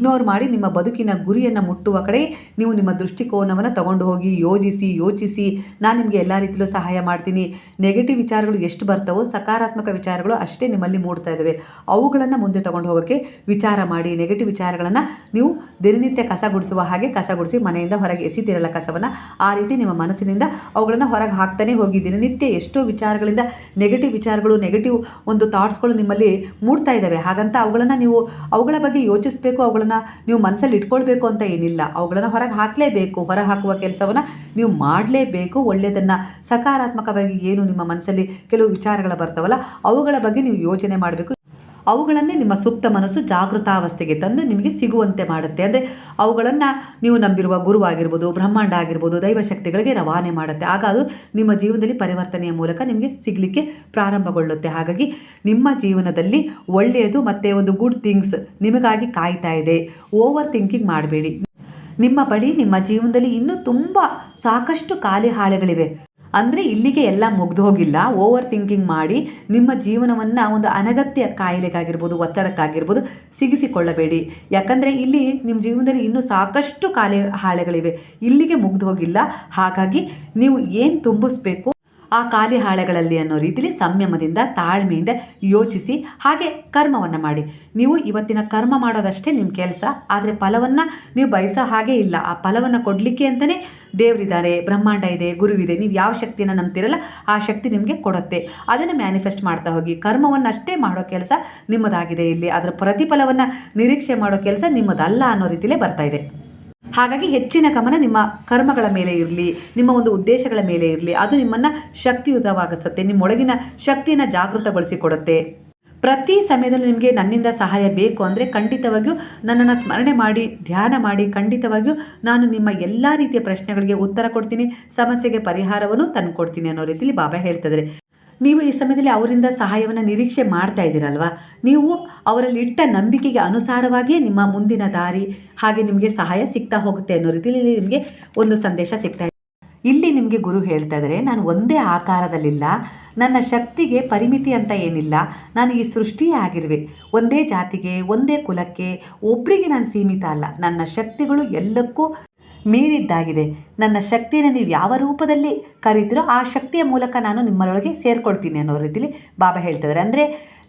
ಇಗ್ನೋರ್ ಮಾಡಿ ನಿಮ್ಮ ಬದುಕಿನ ಗುರಿಯನ್ನು ಮುಟ್ಟುವ ಕಡೆ ನೀವು ನಿಮ್ಮ ದೃಷ್ಟಿಕೋನವನ್ನು ತಗೊಂಡು ಹೋಗಿ, ಯೋಜಿಸಿ, ಯೋಚಿಸಿ. ನಾನು ನಿಮಗೆ ಎಲ್ಲ ರೀತಿಯಲ್ಲೂ ಸಹಾಯ ಮಾಡ್ತೀನಿ. ನೆಗೆಟಿವ್ ವಿಚಾರಗಳು ಎಷ್ಟು ಬರ್ತವೋ, ಸಕಾರಾತ್ಮಕ ವಿಚಾರಗಳು ಅಷ್ಟೇ ನಿಮ್ಮಲ್ಲಿ ಮೂಡ್ತಾ ಇದ್ದಾವೆ ಅವುಗಳನ್ನು ಮುಂದೆ ತಗೊಂಡು ಹೋಗೋಕ್ಕೆ ವಿಚಾರ ಮಾಡಿ. ನೆಗೆಟಿವ್ ವಿಚಾರಗಳನ್ನು ನೀವು ದಿನನಿತ್ಯ ಕಸ ಗುಡಿಸುವ ಹಾಗೆ ಕಸ ಗುಡಿಸಿ ಮನೆಯಿಂದ ಹೊರಗೆ ಎಸಿತಿರಲ್ಲ ಕಸವನ್ನು, ಆ ರೀತಿ ನಿಮ್ಮ ಮನಸ್ಸಿನಿಂದ ಅವುಗಳನ್ನು ಹೊರಗೆ ಹಾಕ್ತಾನೆ ಹೋಗಿ. ದಿನನಿತ್ಯ ಎಷ್ಟೋ ವಿಚಾರಗಳಿಂದ ನೆಗೆಟಿವ್ ವಿಚಾರಗಳು ನೆಗೆಟಿವ್ ಒಂದು ಥಾಟ್ಸ್ಗಳು ನಿಮ್ಮಲ್ಲಿ ಮೂಡ್ತಾ ಇದ್ದಾವೆ ಹಾಗಂತ ಅವುಗಳನ್ನು ನೀವು, ಅವುಗಳ ಬಗ್ಗೆ ಯೋಚಿಸಬೇಕು, ಅವುಗಳನ್ನು ನೀವು ಮನಸ್ಸಲ್ಲಿ ಇಟ್ಕೊಳ್ಬೇಕು ಅಂತ ಏನಿಲ್ಲ. ಅವುಗಳನ್ನು ಹೊರಗೆ ಹಾಕಲೇಬೇಕು. ಹೊರ ಹಾಕುವ ಕೆಲಸವನ್ನು ನೀವು ಮಾಡಲೇಬೇಕು. ಒಳ್ಳೆಯದನ್ನು ಸಕಾರಾತ್ಮಕವಾಗಿ ಏನು ನಿಮ್ಮ ಮನಸ್ಸಲ್ಲಿ ಕೆಲವು ವಿಚಾರಗಳು ಬರ್ತಾವಲ್ಲ, ಅವುಗಳ ಬಗ್ಗೆ ನೀವು ಯೋಚನೆ ಮಾಡಬೇಕು. ಅವುಗಳನ್ನೇ ನಿಮ್ಮ ಸುಪ್ತ ಮನಸ್ಸು ಜಾಗೃತಾವಸ್ಥೆಗೆ ತಂದು ನಿಮಗೆ ಸಿಗುವಂತೆ ಮಾಡುತ್ತೆ. ಅಂದರೆ ಅವುಗಳನ್ನು ನೀವು ನಂಬಿರುವ ಗುರುವಾಗಿರ್ಬೋದು ಬ್ರಹ್ಮಾಂಡ ಆಗಿರ್ಬೋದು ದೈವಶಕ್ತಿಗಳಿಗೆ ರವಾನೆ ಮಾಡುತ್ತೆ. ಆಗ ಅದು ನಿಮ್ಮ ಜೀವನದಲ್ಲಿ ಪರಿವರ್ತನೆಯ ಮೂಲಕ ನಿಮಗೆ ಸಿಗಲಿಕ್ಕೆ ಪ್ರಾರಂಭಗೊಳ್ಳುತ್ತೆ. ಹಾಗಾಗಿ ನಿಮ್ಮ ಜೀವನದಲ್ಲಿ ಒಳ್ಳೆಯದು ಮತ್ತು ಒಂದು ಗುಡ್ ಥಿಂಗ್ಸ್ ನಿಮಗಾಗಿ ಕಾಯ್ತಾ ಇದೆ. ಓವರ್ ಥಿಂಕಿಂಗ್ ಮಾಡಬೇಡಿ. ನಿಮ್ಮ ಬಳಿ ನಿಮ್ಮ ಜೀವನದಲ್ಲಿ ಇನ್ನೂ ತುಂಬ ಸಾಕಷ್ಟು ಖಾಲಿ ಹಾಳೆಗಳಿವೆ. ಅಂದರೆ ಇಲ್ಲಿಗೆ ಎಲ್ಲ ಮುಗ್ದು ಹೋಗಿಲ್ಲ. ಓವರ್ ಥಿಂಕಿಂಗ್ ಮಾಡಿ ನಿಮ್ಮ ಜೀವನವನ್ನು ಒಂದು ಅನಗತ್ಯ ಕಾಯಿಲೆಗಾಗಿರ್ಬೋದು, ಒತ್ತಡಕ್ಕಾಗಿರ್ಬೋದು ಸಿಗಿಸಿಕೊಳ್ಳಬೇಡಿ. ಯಾಕಂದರೆ ಇಲ್ಲಿ ನಿಮ್ಮ ಜೀವನದಲ್ಲಿ ಇನ್ನೂ ಸಾಕಷ್ಟು ಕಾಲೆ ಹಾಳೆಗಳಿವೆ. ಇಲ್ಲಿಗೆ ಮುಗ್ದು ಹೋಗಿಲ್ಲ. ಹಾಗಾಗಿ ನೀವು ಏನು ತುಂಬಿಸ್ಬೇಕು ಆ ಖಾಲಿ ಹಾಳೆಗಳಲ್ಲಿ ಅನ್ನೋ ರೀತಿಲಿ ಸಂಯಮದಿಂದ ತಾಳ್ಮೆಯಿಂದ ಯೋಚಿಸಿ ಹಾಗೆ ಕರ್ಮವನ್ನು ಮಾಡಿ. ನೀವು ಇವತ್ತಿನ ಕರ್ಮ ಮಾಡೋದಷ್ಟೇ ನಿಮ್ಮ ಕೆಲಸ, ಆದರೆ ಫಲವನ್ನು ನೀವು ಬಯಸೋ ಹಾಗೆ ಇಲ್ಲ. ಆ ಫಲವನ್ನು ಕೊಡಲಿಕ್ಕೆ ಅಂತಲೇ ದೇವರಿದ್ದಾರೆ, ಬ್ರಹ್ಮಾಂಡ ಇದೆ ಗುರುವಿದೆ ನೀವು ಯಾವ ಶಕ್ತಿಯನ್ನು ನಂಬ್ತಿರಲ್ಲ ಆ ಶಕ್ತಿ ನಿಮಗೆ ಕೊಡುತ್ತೆ. ಅದನ್ನು ಮ್ಯಾನಿಫೆಸ್ಟ್ ಮಾಡ್ತಾ ಹೋಗಿ. ಕರ್ಮವನ್ನು ಅಷ್ಟೇ ಮಾಡೋ ಕೆಲಸ ನಿಮ್ಮದಾಗಿದೆ ಇಲ್ಲಿ. ಅದರ ಪ್ರತಿಫಲವನ್ನು ನಿರೀಕ್ಷೆ ಮಾಡೋ ಕೆಲಸ ನಿಮ್ಮದಲ್ಲ ಅನ್ನೋ ರೀತಿಲೇ ಬರ್ತಾ ಇದೆ. ಹಾಗಾಗಿ ಹೆಚ್ಚಿನ ಗಮನ ನಿಮ್ಮ ಕರ್ಮಗಳ ಮೇಲೆ ಇರಲಿ, ನಿಮ್ಮ ಒಂದು ಉದ್ದೇಶಗಳ ಮೇಲೆ ಇರಲಿ. ಅದು ನಿಮ್ಮನ್ನು ಶಕ್ತಿಯುತವಾಗಿಸುತ್ತೆ, ನಿಮ್ಮೊಳಗಿನ ಶಕ್ತಿಯನ್ನು ಜಾಗೃತಗೊಳಿಸಿಕೊಡುತ್ತೆ. ಪ್ರತಿ ಸಮಯದಲ್ಲೂ ನಿಮಗೆ ನನ್ನಿಂದ ಸಹಾಯ ಬೇಕು ಅಂದರೆ ಖಂಡಿತವಾಗಿಯೂ ನನ್ನನ್ನು ಸ್ಮರಣೆ ಮಾಡಿ, ಧ್ಯಾನ ಮಾಡಿ, ಖಂಡಿತವಾಗಿಯೂ ನಾನು ನಿಮ್ಮ ಎಲ್ಲ ರೀತಿಯ ಪ್ರಶ್ನೆಗಳಿಗೆ ಉತ್ತರ ಕೊಡ್ತೀನಿ, ಸಮಸ್ಯೆಗೆ ಪರಿಹಾರವನ್ನು ತಂದುಕೊಡ್ತೀನಿ ಅನ್ನೋ ರೀತಿಯಲ್ಲಿ ಬಾಬಾ ಹೇಳ್ತಿದ್ದಾರೆ ನೀವು ಈ ಸಮಯದಲ್ಲಿ ಅವರಿಂದ ಸಹಾಯವನ್ನು ನಿರೀಕ್ಷೆ ಮಾಡ್ತಾ ಇದ್ದೀರಲ್ವಾ? ನೀವು ಅವರಲ್ಲಿ ಇಟ್ಟ ನಂಬಿಕೆಗೆ ಅನುಸಾರವಾಗಿಯೇ ನಿಮ್ಮ ಮುಂದಿನ ದಾರಿ ಹಾಗೆ ನಿಮಗೆ ಸಹಾಯ ಸಿಗ್ತಾ ಹೋಗುತ್ತೆ ಅನ್ನೋ ರೀತಿಯಲ್ಲಿ ನಿಮಗೆ ಒಂದು ಸಂದೇಶ ಸಿಗ್ತಾ ಇದೆ. ಇಲ್ಲಿ ನಿಮಗೆ ಗುರು ಹೇಳ್ತಾ ಇದ್ದಾರೆ ನಾನು ಒಂದೇ ಆಕಾರದಲ್ಲಿಲ್ಲ, ನನ್ನ ಶಕ್ತಿಗೆ ಪರಿಮಿತಿ ಅಂತ ಏನಿಲ್ಲ, ನಾನು ಈ ಸೃಷ್ಟಿಯೇ ಆಗಿರುವೆ ಒಂದೇ ಜಾತಿಗೆ, ಒಂದೇ ಕುಲಕ್ಕೆ ಒಬ್ಬರಿಗೆ ನಾನು ಸೀಮಿತ ಅಲ್ಲ. ನನ್ನ ಶಕ್ತಿಗಳು ಎಲ್ಲಕ್ಕೂ ಮೀರಿದ್ದಾಗಿದೆ. ನನ್ನ ಶಕ್ತಿಯನ್ನು ನೀವು ಯಾವ ರೂಪದಲ್ಲಿ ಕರೀತಿರೋ ಆ ಶಕ್ತಿಯ ಮೂಲಕ ನಾನು ನಿಮ್ಮರೊಳಗೆ ಸೇರ್ಕೊಳ್ತೀನಿ ಅನ್ನೋ ರೀತಿಲಿ ಬಾಬಾ ಹೇಳ್ತಿದ್ದಾರೆ. ಅಂದರೆ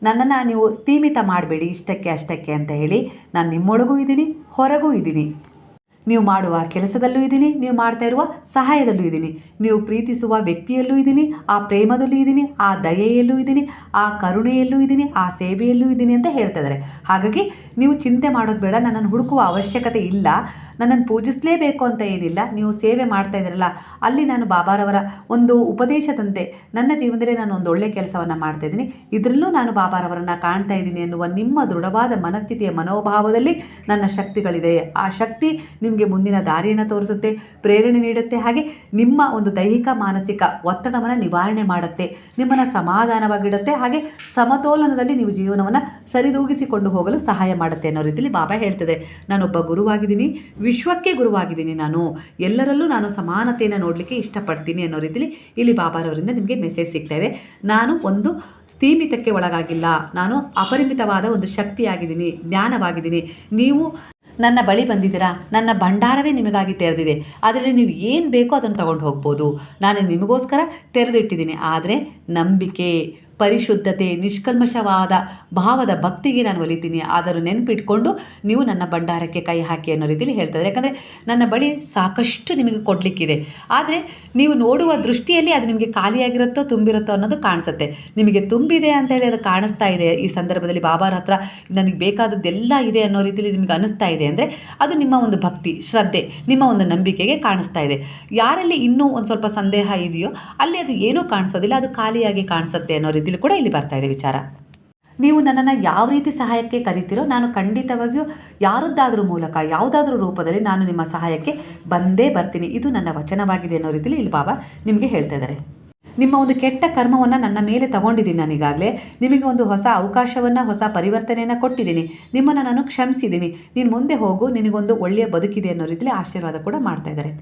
ನನ್ನನ್ನು ನೀವು ಸೀಮಿತ ಮಾಡಬೇಡಿ, ಇಷ್ಟಕ್ಕೆ ಅಷ್ಟಕ್ಕೆ ಅಂತ ಹೇಳಿ ನಾನು ನಿಮ್ಮೊಳಗೂ ಇದ್ದೀನಿ, ಹೊರಗೂ ಇದ್ದೀನಿ. ನೀವು ಮಾಡುವ ಕೆಲಸದಲ್ಲೂ ಇದ್ದೀನಿ, ನೀವು ಮಾಡ್ತಾ ಇರುವ ಸಹಾಯದಲ್ಲೂ ಇದ್ದೀನಿ. ನೀವು ಪ್ರೀತಿಸುವ ವ್ಯಕ್ತಿಯಲ್ಲೂ ಇದ್ದೀನಿ, ಆ ಪ್ರೇಮದಲ್ಲೂ ಇದ್ದೀನಿ, ಆ ದಯೆಯಲ್ಲೂ ಇದ್ದೀನಿ, ಆ ಕರುಣೆಯಲ್ಲೂ ಇದ್ದೀನಿ, ಆ ಸೇವೆಯಲ್ಲೂ ಇದ್ದೀನಿ ಅಂತ ಹೇಳ್ತಾ ಇದ್ದಾರೆ ಹಾಗಾಗಿ ನೀವು ಚಿಂತೆ ಮಾಡೋದು ಬೇಡ, ನನ್ನನ್ನು ಹುಡುಕುವ ಅವಶ್ಯಕತೆ ಇಲ್ಲ. ನನ್ನನ್ನು ಪೂಜಿಸಲೇಬೇಕು ಅಂತ ಏನಿಲ್ಲ. ನೀವು ಸೇವೆ ಮಾಡ್ತಾ ಇದ್ದೀರಲ್ಲ, ಅಲ್ಲಿ ನಾನು ಬಾಬಾರವರ ಒಂದು ಉಪದೇಶದಂತೆ ನನ್ನ ಜೀವನದಲ್ಲಿ ನಾನು ಒಂದು ಒಳ್ಳೆಯ ಕೆಲಸವನ್ನು ಮಾಡ್ತಾ ಇದ್ದೀನಿ. ಇದರಲ್ಲೂ ನಾನು ಬಾಬಾರವರನ್ನು ಕಾಣ್ತಾ ಇದ್ದೀನಿ ಎನ್ನುವ ನಿಮ್ಮ ದೃಢವಾದ ಮನಸ್ಥಿತಿಯ ಮನೋಭಾವದಲ್ಲಿ ನನ್ನ ಶಕ್ತಿಗಳಿದೆ. ಆ ಶಕ್ತಿ ನಿಮಗೆ ಮುಂದಿನ ದಾರಿಯನ್ನು ತೋರಿಸುತ್ತೆ, ಪ್ರೇರಣೆ ನೀಡುತ್ತೆ. ಹಾಗೆ ನಿಮ್ಮ ಒಂದು ದೈಹಿಕ, ಮಾನಸಿಕ ಒತ್ತಡವನ್ನು ನಿವಾರಣೆ ಮಾಡುತ್ತೆ. ನಿಮ್ಮನ್ನು ಸಮಾಧಾನವಾಗಿಡುತ್ತೆ. ಹಾಗೆ ಸಮತೋಲನದಲ್ಲಿ ನೀವು ಜೀವನವನ್ನು ಸರಿದೂಗಿಸಿಕೊಂಡು ಹೋಗಲು ಸಹಾಯ ಮಾಡುತ್ತೆ ಅನ್ನೋ ರೀತಿಯಲ್ಲಿ ಬಾಬಾ ಹೇಳ್ತಿದೆ ನಾನೊಬ್ಬ ಗುರುವಾಗಿದ್ದೀನಿ. ವಿಶ್ವಕ್ಕೆ ಗುರುವಾಗಿದ್ದೀನಿ ನಾನು. ಎಲ್ಲರಲ್ಲೂ ನಾನು ಸಮಾನತೆಯನ್ನು ನೋಡಲಿಕ್ಕೆ ಇಷ್ಟಪಡ್ತೀನಿ ಅನ್ನೋ ರೀತಿಲಿ ಇಲ್ಲಿ ಬಾಬಾರವರಿಂದ ನಿಮಗೆ ಮೆಸೇಜ್ ಸಿಗ್ತಾ ಇದೆ. ನಾನು ಒಂದು ಸ್ಥೀಮಿತಕ್ಕೆ ಒಳಗಾಗಿಲ್ಲ. ನಾನು ಅಪರಿಮಿತವಾದ ಒಂದು ಶಕ್ತಿಯಾಗಿದ್ದೀನಿ, ಜ್ಞಾನವಾಗಿದ್ದೀನಿ. ನೀವು ನನ್ನ ಬಳಿ ಬಂದಿದ್ದೀರಾ? ನನ್ನ ಭಂಡಾರವೇ ನಿಮಗಾಗಿ ತೆರೆದಿದೆ. ಅದರಲ್ಲಿ ನೀವು ಏನು ಬೇಕೋ ಅದನ್ನು ತಗೊಂಡು ಹೋಗ್ಬೋದು. ನಾನು ನಿಮಗೋಸ್ಕರ ತೆರೆದಿಟ್ಟಿದ್ದೀನಿ. ಆದರೆ ನಂಬಿಕೆ ಪರಿಶುದ್ಧತೆ, ನಿಷ್ಕಲ್ಮಶವಾದ ಭಾವದ ಭಕ್ತಿಗೆ ನಾನು ಒಲಿತೀನಿ. ಆದರೂ ನೆನಪಿಟ್ಕೊಂಡು ನೀವು ನನ್ನ ಭಂಡಾರಕ್ಕೆ ಕೈ ಹಾಕಿ ಅನ್ನೋ ರೀತಿಯಲ್ಲಿ ಹೇಳ್ತಾರೆ ಯಾಕಂದರೆ ನನ್ನ ಬಳಿ ಸಾಕಷ್ಟು ನಿಮಗೆ ಕೊಡಲಿಕ್ಕಿದೆ. ಆದರೆ ನೀವು ನೋಡುವ ದೃಷ್ಟಿಯಲ್ಲಿ ಅದು ನಿಮಗೆ ಖಾಲಿಯಾಗಿರುತ್ತೋ ತುಂಬಿರುತ್ತೋ ಅನ್ನೋದು ಕಾಣಿಸುತ್ತೆ. ನಿಮಗೆ ತುಂಬಿದೆ ಅಂತ ಹೇಳಿ ಅದು ಕಾಣಿಸ್ತಾ ಇದೆ. ಈ ಸಂದರ್ಭದಲ್ಲಿ ಬಾಬಾರ ಹತ್ರ ನನಗೆ ಬೇಕಾದದ್ದೆಲ್ಲ ಇದೆ ಅನ್ನೋ ರೀತಿಯಲ್ಲಿ ನಿಮಗೆ ಅನಿಸ್ತಾ ಇದೆ ಅಂದರೆ ಅದು ನಿಮ್ಮ ಒಂದು ಭಕ್ತಿ, ಶ್ರದ್ಧೆ, ನಿಮ್ಮ ಒಂದು ನಂಬಿಕೆಗೆ ಕಾಣಿಸ್ತಾ ಇದೆ. ಯಾರಲ್ಲಿ ಇನ್ನೂ ಒಂದು ಸ್ವಲ್ಪ ಸಂದೇಹ ಇದೆಯೋ ಅಲ್ಲಿ ಅದು ಏನೂ ಕಾಣಿಸೋದಿಲ್ಲ. ಅದು ಖಾಲಿಯಾಗಿ ಕಾಣಿಸುತ್ತೆ ಅನ್ನೋ ರೀತಿಯಲ್ಲಿ ಕೂಡ ಇಲ್ಲಿ ಬರ್ತಾ ಇದೆ ವಿಚಾರ. ನೀವು ನನ್ನನ್ನು ಯಾವ ರೀತಿ ಸಹಾಯಕ್ಕೆ ಕರಿತೀರೋ ನಾನು ಖಂಡಿತವಾಗಿಯೂ ಯಾರದ್ದಾದರೂ ಮೂಲಕ, ಯಾವುದಾದ್ರೂ ರೂಪದಲ್ಲಿ ನಾನು ನಿಮ್ಮ ಸಹಾಯಕ್ಕೆ ಬಂದೇ ಬರ್ತೀನಿ. ಇದು ನನ್ನ ವಚನವಾಗಿದೆ ಅನ್ನೋ ರೀತಿಯಲ್ಲಿ ಇಲ್ಲಿ ಬಾಬಾ ನಿಮಗೆ ಹೇಳ್ತಾ ಇದ್ದಾರೆ. ನಿಮ್ಮ ಒಂದು ಕೆಟ್ಟ ಕರ್ಮವನ್ನು ನನ್ನ ಮೇಲೆ ತಗೊಂಡಿದ್ದೀನಿ ನಾನೀಗಾಗಲೇ ನಿಮಗೆ ಒಂದು ಹೊಸ ಅವಕಾಶವನ್ನು, ಹೊಸ ಪರಿವರ್ತನೆಯನ್ನು ಕೊಟ್ಟಿದ್ದೀನಿ. ನಿಮ್ಮನ್ನು ನಾನು ಕ್ಷಮಿಸಿದ್ದೀನಿ. ನೀನು ಮುಂದೆ ಹೋಗು, ನಿನಗೊಂದು ಒಳ್ಳೆಯ ಬದುಕಿದೆ ಅನ್ನೋ ರೀತಿಯಲ್ಲಿ ಆಶೀರ್ವಾದ ಕೂಡ ಮಾಡ್ತಾ ಇದ್ದಾರೆ.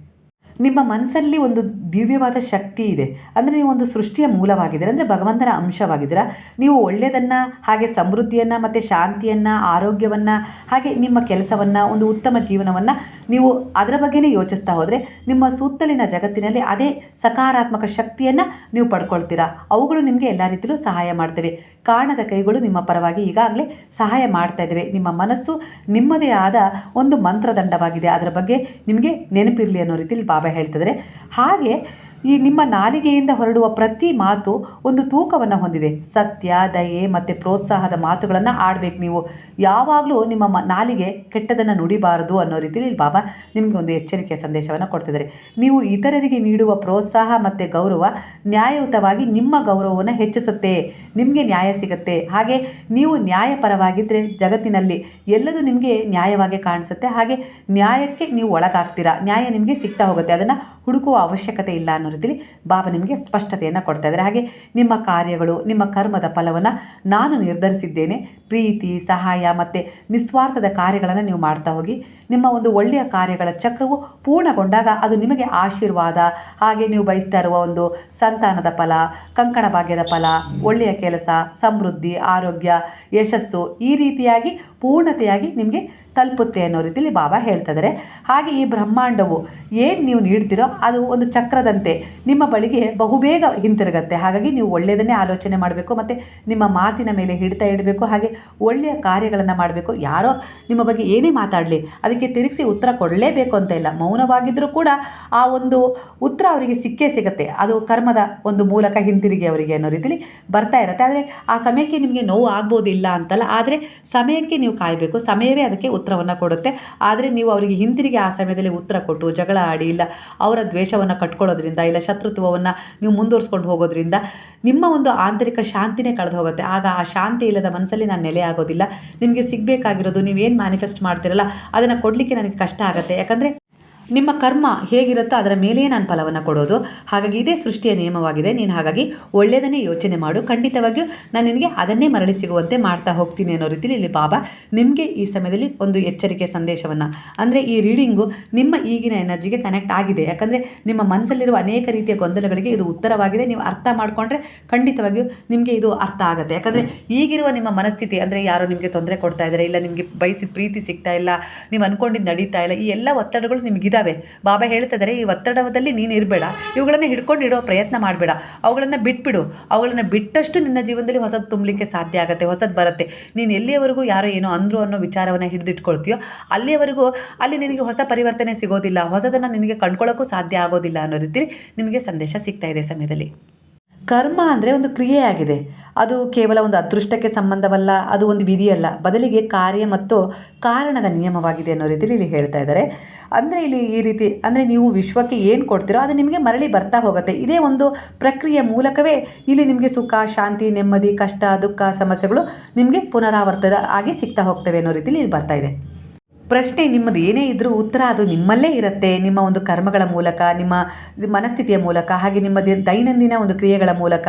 ನಿಮ್ಮ ಮನಸ್ಸಲ್ಲಿ ಒಂದು ದಿವ್ಯವಾದ ಶಕ್ತಿ ಇದೆ. ಅಂದರೆ ನೀವು ಒಂದು ಸೃಷ್ಟಿಯ ಮೂಲವಾಗಿದ್ದೀರ, ಅಂದರೆ ಭಗವಂತನ ಅಂಶವಾಗಿದ್ದೀರ. ನೀವು ಒಳ್ಳೆಯದನ್ನು, ಹಾಗೆ ಸಮೃದ್ಧಿಯನ್ನು, ಮತ್ತು ಶಾಂತಿಯನ್ನು, ಆರೋಗ್ಯವನ್ನು, ಹಾಗೆ ನಿಮ್ಮ ಕೆಲಸವನ್ನು, ಒಂದು ಉತ್ತಮ ಜೀವನವನ್ನು ನೀವು ಅದರ ಬಗ್ಗೆನೇ ಯೋಚಿಸ್ತಾ ಹೋದರೆ, ನಿಮ್ಮ ಸುತ್ತಲಿನ ಜಗತ್ತಿನಲ್ಲಿ ಅದೇ ಸಕಾರಾತ್ಮಕ ಶಕ್ತಿಯನ್ನು ನೀವು ಪಡ್ಕೊಳ್ತೀರಾ. ಅವುಗಳು ನಿಮಗೆ ಎಲ್ಲ ರೀತಿಯಲ್ಲೂ ಸಹಾಯ ಮಾಡ್ತವೆ. ಕಾಣದ ಕೈಗಳು ನಿಮ್ಮ ಪರವಾಗಿ ಈಗಾಗಲೇ ಸಹಾಯ ಮಾಡ್ತಾ ಇದ್ದಾವೆ. ನಿಮ್ಮ ಮನಸ್ಸು ನಿಮ್ಮದೇ ಆದ ಒಂದು ಮಂತ್ರದಂಡವಾಗಿದೆ. ಅದರ ಬಗ್ಗೆ ನಿಮಗೆ ನೆನಪಿರಲಿ ಅನ್ನೋ ರೀತಿಯಲ್ಲಿ ಹೇಳ್ತಿದ್ರೆ. ಹಾಗೆ ಈ ನಿಮ್ಮ ನಾಲಿಗೆಯಿಂದ ಹೊರಡುವ ಪ್ರತಿ ಮಾತು ಒಂದು ತೂಕವನ್ನು ಹೊಂದಿದೆ. ಸತ್ಯ, ದಯೆ ಮತ್ತು ಪ್ರೋತ್ಸಾಹದ ಮಾತುಗಳನ್ನು ಆಡಬೇಕು ನೀವು. ಯಾವಾಗಲೂ ನಿಮ್ಮ ನಾಲಿಗೆ ಕೆಟ್ಟದನ್ನು ನುಡಿಬಾರದು ಅನ್ನೋ ರೀತಿಯಲ್ಲಿ ಬಾಬಾ ನಿಮಗೆ ಒಂದು ಎಚ್ಚರಿಕೆಯ ಸಂದೇಶವನ್ನು ಕೊಡ್ತಿದ್ದಾರೆ. ನೀವು ಇತರರಿಗೆ ನೀಡುವ ಪ್ರೋತ್ಸಾಹ ಮತ್ತು ಗೌರವ ನ್ಯಾಯಯುತವಾಗಿ ನಿಮ್ಮ ಗೌರವವನ್ನು ಹೆಚ್ಚಿಸುತ್ತೆ. ನಿಮಗೆ ನ್ಯಾಯ ಸಿಗುತ್ತೆ. ಹಾಗೆ ನೀವು ನ್ಯಾಯಪರವಾಗಿದ್ದರೆ ಜಗತ್ತಿನಲ್ಲಿ ಎಲ್ಲದೂ ನಿಮಗೆ ನ್ಯಾಯವಾಗಿ ಕಾಣಿಸುತ್ತೆ. ಹಾಗೆ ನ್ಯಾಯಕ್ಕೆ ನೀವು ಒಳಗಾಗ್ತೀರಾ? ನ್ಯಾಯ ನಿಮಗೆ ಸಿಗ್ತಾ ಹೋಗುತ್ತೆ. ಅದನ್ನು ಹುಡುಕುವ ಅವಶ್ಯಕತೆ ಇಲ್ಲ ಅನ್ನೋ ರೀತಿಲಿ ಬಾಬಾ ನಿಮಗೆ ಸ್ಪಷ್ಟತೆಯನ್ನು ಕೊಡ್ತಾ ಇದ್ದಾರೆ. ಹಾಗೆ ನಿಮ್ಮ ಕಾರ್ಯಗಳು, ನಿಮ್ಮ ಕರ್ಮದ ಫಲವನ್ನು ನಾನು ನಿರ್ಧರಿಸಿದ್ದೇನೆ. ಪ್ರೀತಿ, ಸಹಾಯ ಮತ್ತು ನಿಸ್ವಾರ್ಥದ ಕಾರ್ಯಗಳನ್ನು ನೀವು ಮಾಡ್ತಾ ಹೋಗಿ, ನಿಮ್ಮ ಒಂದು ಒಳ್ಳೆಯ ಕಾರ್ಯಗಳ ಚಕ್ರವು ಪೂರ್ಣಗೊಂಡಾಗ ಅದು ನಿಮಗೆ ಆಶೀರ್ವಾದ. ಹಾಗೆ ನೀವು ಬಯಸ್ತಾ ಇರುವ ಒಂದು ಸಂತಾನದ ಫಲ, ಕಂಕಣ ಭಾಗ್ಯದ ಫಲ, ಒಳ್ಳೆಯ ಕೆಲಸ, ಸಮೃದ್ಧಿ, ಆರೋಗ್ಯ, ಯಶಸ್ಸು ಈ ರೀತಿಯಾಗಿ ಪೂರ್ಣತೆಯಾಗಿ ನಿಮಗೆ ತಲುಪುತ್ತೆ ಅನ್ನೋ ರೀತಿಯಲ್ಲಿ ಬಾಬಾ ಹೇಳ್ತಾ ಇದ್ದಾರೆ ಹಾಗೆ ಈ ಬ್ರಹ್ಮಾಂಡವು ಏನು ನೀವು ನೀಡ್ತೀರೋ ಅದು ಒಂದು ಚಕ್ರದಂತೆ ನಿಮ್ಮ ಬಳಿಗೆ ಬಹುಬೇಗ ಹಿಂತಿರುಗತ್ತೆ. ಹಾಗಾಗಿ ನೀವು ಒಳ್ಳೆಯದನ್ನೇ ಆಲೋಚನೆ ಮಾಡಬೇಕು ಮತ್ತು ನಿಮ್ಮ ಮಾತಿನ ಮೇಲೆ ಹಿಡಿತ ಇಡಬೇಕು, ಹಾಗೆ ಒಳ್ಳೆಯ ಕಾರ್ಯಗಳನ್ನು ಮಾಡಬೇಕು. ಯಾರೋ ನಿಮ್ಮ ಬಗ್ಗೆ ಏನೇ ಮಾತಾಡಲಿ, ಅದಕ್ಕೆ ತಿರುಗಿಸಿ ಉತ್ತರ ಕೊಡಲೇಬೇಕು ಅಂತ ಇಲ್ಲ. ಮೌನವಾಗಿದ್ದರೂ ಕೂಡ ಆ ಒಂದು ಉತ್ತರ ಅವರಿಗೆ ಸಿಕ್ಕೇ ಸಿಗುತ್ತೆ. ಅದು ಕರ್ಮದ ಒಂದು ಮೂಲಕ ಹಿಂತಿರುಗಿ ಅವರಿಗೆ ಅನ್ನೋ ರೀತಿಲಿ ಬರ್ತಾ ಇರುತ್ತೆ. ಆದರೆ ಆ ಸಮಯಕ್ಕೆ ನಿಮಗೆ ನೋವು ಆಗ್ಬೋದಿಲ್ಲ ಅಂತಲ್ಲ. ಆದರೆ ಸಮಯಕ್ಕೆ ನೀವು ಕಾಯಬೇಕು. ಸಮಯವೇ ಅದಕ್ಕೆ ಉತ್ತರವನ್ನು ಕೊಡುತ್ತೆ. ಆದರೆ ನೀವು ಅವರಿಗೆ ಹಿಂತಿರುಗಿ ಆ ಸಮಯದಲ್ಲಿ ಉತ್ತರ ಕೊಟ್ಟು, ಜಗಳ ಆಡಿ, ಇಲ್ಲ ಅವರ ದ್ವೇಷವನ್ನು ಕಟ್ಕೊಳ್ಳೋದ್ರಿಂದ, ಇಲ್ಲ ಶತ್ರುತ್ವವನ್ನು ನೀವು ಮುಂದುವರಿಸ್ಕೊಂಡು ಹೋಗೋದ್ರಿಂದ ನಿಮ್ಮ ಒಂದು ಆಂತರಿಕ ಶಾಂತಿನೇ ಕಳೆದು ಹೋಗುತ್ತೆ. ಆಗ ಆ ಶಾಂತಿ ಇಲ್ಲದ ಮನಸ್ಸಲ್ಲಿ ನಾನು ನೆಲೆ ಆಗೋದಿಲ್ಲ. ನಿಮಗೆ ಸಿಗಬೇಕಾಗಿರೋದು, ನೀವೇನು ಮ್ಯಾನಿಫೆಸ್ಟ್ ಮಾಡ್ತಿರಲ್ಲ, ಅದನ್ನು ಕೊಡಲಿಕ್ಕೆ ನನಗೆ ಕಷ್ಟ ಆಗುತ್ತೆ. ಯಾಕಂದರೆ ನಿಮ್ಮ ಕರ್ಮ ಹೇಗಿರುತ್ತೋ ಅದರ ಮೇಲೆಯೇ ನಾನು ಫಲವನ್ನು ಕೊಡೋದು. ಹಾಗಾಗಿ ಇದೇ ಸೃಷ್ಟಿಯ ನಿಯಮವಾಗಿದೆ. ನೀನು ಹಾಗಾಗಿ ಒಳ್ಳೆಯದನ್ನೇ ಯೋಚನೆ ಮಾಡು. ಖಂಡಿತವಾಗಿಯೂ ನಾನು ನಿನಗೆ ಅದನ್ನೇ ಮರಳಿ ಸಿಗುವಂತೆ ಮಾಡ್ತಾ ಹೋಗ್ತೀನಿ ಅನ್ನೋ ರೀತಿಯಲ್ಲಿ ಇಲ್ಲಿ ಬಾಬಾ ನಿಮಗೆ ಈ ಸಮಯದಲ್ಲಿ ಒಂದು ಎಚ್ಚರಿಕೆ ಸಂದೇಶವನ್ನು. ಅಂದರೆ ಈ ರೀಡಿಂಗು ನಿಮ್ಮ ಈಗಿನ ಎನರ್ಜಿಗೆ ಕನೆಕ್ಟ್ ಆಗಿದೆ. ಯಾಕಂದರೆ ನಿಮ್ಮ ಮನಸ್ಸಲ್ಲಿರುವ ಅನೇಕ ರೀತಿಯ ಗೊಂದಲಗಳಿಗೆ ಇದು ಉತ್ತರವಾಗಿದೆ. ನೀವು ಅರ್ಥ ಮಾಡಿಕೊಂಡ್ರೆ ಖಂಡಿತವಾಗಿಯೂ ನಿಮಗೆ ಇದು ಅರ್ಥ ಆಗುತ್ತೆ. ಯಾಕಂದರೆ ಈಗಿರುವ ನಿಮ್ಮ ಮನಸ್ಥಿತಿ ಅಂದರೆ ಯಾರೋ ನಿಮಗೆ ತೊಂದರೆ ಕೊಡ್ತಾ ಇದ್ದಾರೆ, ಇಲ್ಲ ನಿಮಗೆ ಬಯಸಿ ಪ್ರೀತಿ ಸಿಗ್ತಾ ಇಲ್ಲ, ನೀವು ಅಂದ್ಕೊಂಡಿದ್ದು ನಡೀತಾ ಇಲ್ಲ, ಈ ಎಲ್ಲ ಒತ್ತಡಗಳು ನಿಮಗಿದ್ದಾವೆ ಬಾಬಾ ಹೇಳ್ತಿದ್ದಾರೆ ಈ ಒತ್ತಡದಲ್ಲಿ ನೀನು ಇರಬೇಡ. ಇವುಗಳನ್ನು ಹಿಡ್ಕೊಂಡು ಇಡೋ ಪ್ರಯತ್ನ ಮಾಡಬೇಡ. ಅವುಗಳನ್ನು ಬಿಟ್ಬಿಡು. ಅವುಗಳನ್ನು ಬಿಟ್ಟಷ್ಟು ನಿನ್ನ ಜೀವನದಲ್ಲಿ ಹೊಸದು ತುಂಬಲಿಕ್ಕೆ ಸಾಧ್ಯ ಆಗುತ್ತೆ, ಹೊಸದು ಬರುತ್ತೆ. ನೀನು ಎಲ್ಲಿಯವರೆಗೂ ಯಾರೋ ಏನೋ ಅಂದರು ಅನ್ನೋ ವಿಚಾರವನ್ನು ಹಿಡಿದಿಟ್ಕೊಳ್ತೀಯೋ, ಅಲ್ಲಿಯವರೆಗೂ ಅಲ್ಲಿ ನಿನಗೆ ಹೊಸ ಪರಿವರ್ತನೆ ಸಿಗೋದಿಲ್ಲ. ಹೊಸದನ್ನು ನಿನಗೆ ಕಂಡ್ಕೊಳ್ಳೋಕ್ಕೂ ಸಾಧ್ಯ ಆಗೋದಿಲ್ಲ ಅನ್ನೋ ರೀತಿ ನಿಮಗೆ ಸಂದೇಶ ಸಿಗ್ತಾ ಇದೆ ಸಮಯದಲ್ಲಿ. ಕರ್ಮ ಅಂದರೆ ಒಂದು ಕ್ರಿಯೆಯಾಗಿದೆ ಅದು ಕೇವಲ ಒಂದು ಅದೃಷ್ಟಕ್ಕೆ ಸಂಬಂಧವಲ್ಲ, ಅದು ಒಂದು ವಿಧಿಯಲ್ಲ. ಬದಲಿಗೆ ಕಾರ್ಯ ಮತ್ತು ಕಾರಣದ ನಿಯಮವಾಗಿದೆ ಅನ್ನೋ ರೀತಿಯಲ್ಲಿ ಇಲ್ಲಿ ಹೇಳ್ತಾ ಇದ್ದಾರೆ. ಅಂದರೆ ಇಲ್ಲಿ ಈ ರೀತಿ, ಅಂದರೆ ನೀವು ವಿಶ್ವಕ್ಕೆ ಏನು ಕೊಡ್ತೀರೋ ಅದು ನಿಮಗೆ ಮರಳಿ ಬರ್ತಾ ಹೋಗುತ್ತೆ. ಇದೇ ಒಂದು ಪ್ರಕ್ರಿಯೆ ಮೂಲಕವೇ ಇಲ್ಲಿ ನಿಮಗೆ ಸುಖ, ಶಾಂತಿ, ನೆಮ್ಮದಿ, ಕಷ್ಟ, ದುಃಖ, ಸಮಸ್ಯೆಗಳು ನಿಮಗೆ ಪುನರಾವರ್ತದ ಆಗಿ ಸಿಗ್ತಾ ಹೋಗ್ತವೆ ಅನ್ನೋ ರೀತಿಯಲ್ಲಿ ಇಲ್ಲಿ ಬರ್ತಾ ಇದೆ. ಪ್ರಶ್ನೆ ನಿಮ್ಮದು ಏನೇ ಇದ್ದರೂ ಉತ್ತರ ಅದು ನಿಮ್ಮಲ್ಲೇ ಇರುತ್ತೆ. ನಿಮ್ಮ ಒಂದು ಕರ್ಮಗಳ ಮೂಲಕ, ನಿಮ್ಮ ಮನಸ್ಥಿತಿಯ ಮೂಲಕ, ಹಾಗೆ ನಿಮ್ಮ ದೈನಂದಿನ ಒಂದು ಕ್ರಿಯೆಗಳ ಮೂಲಕ,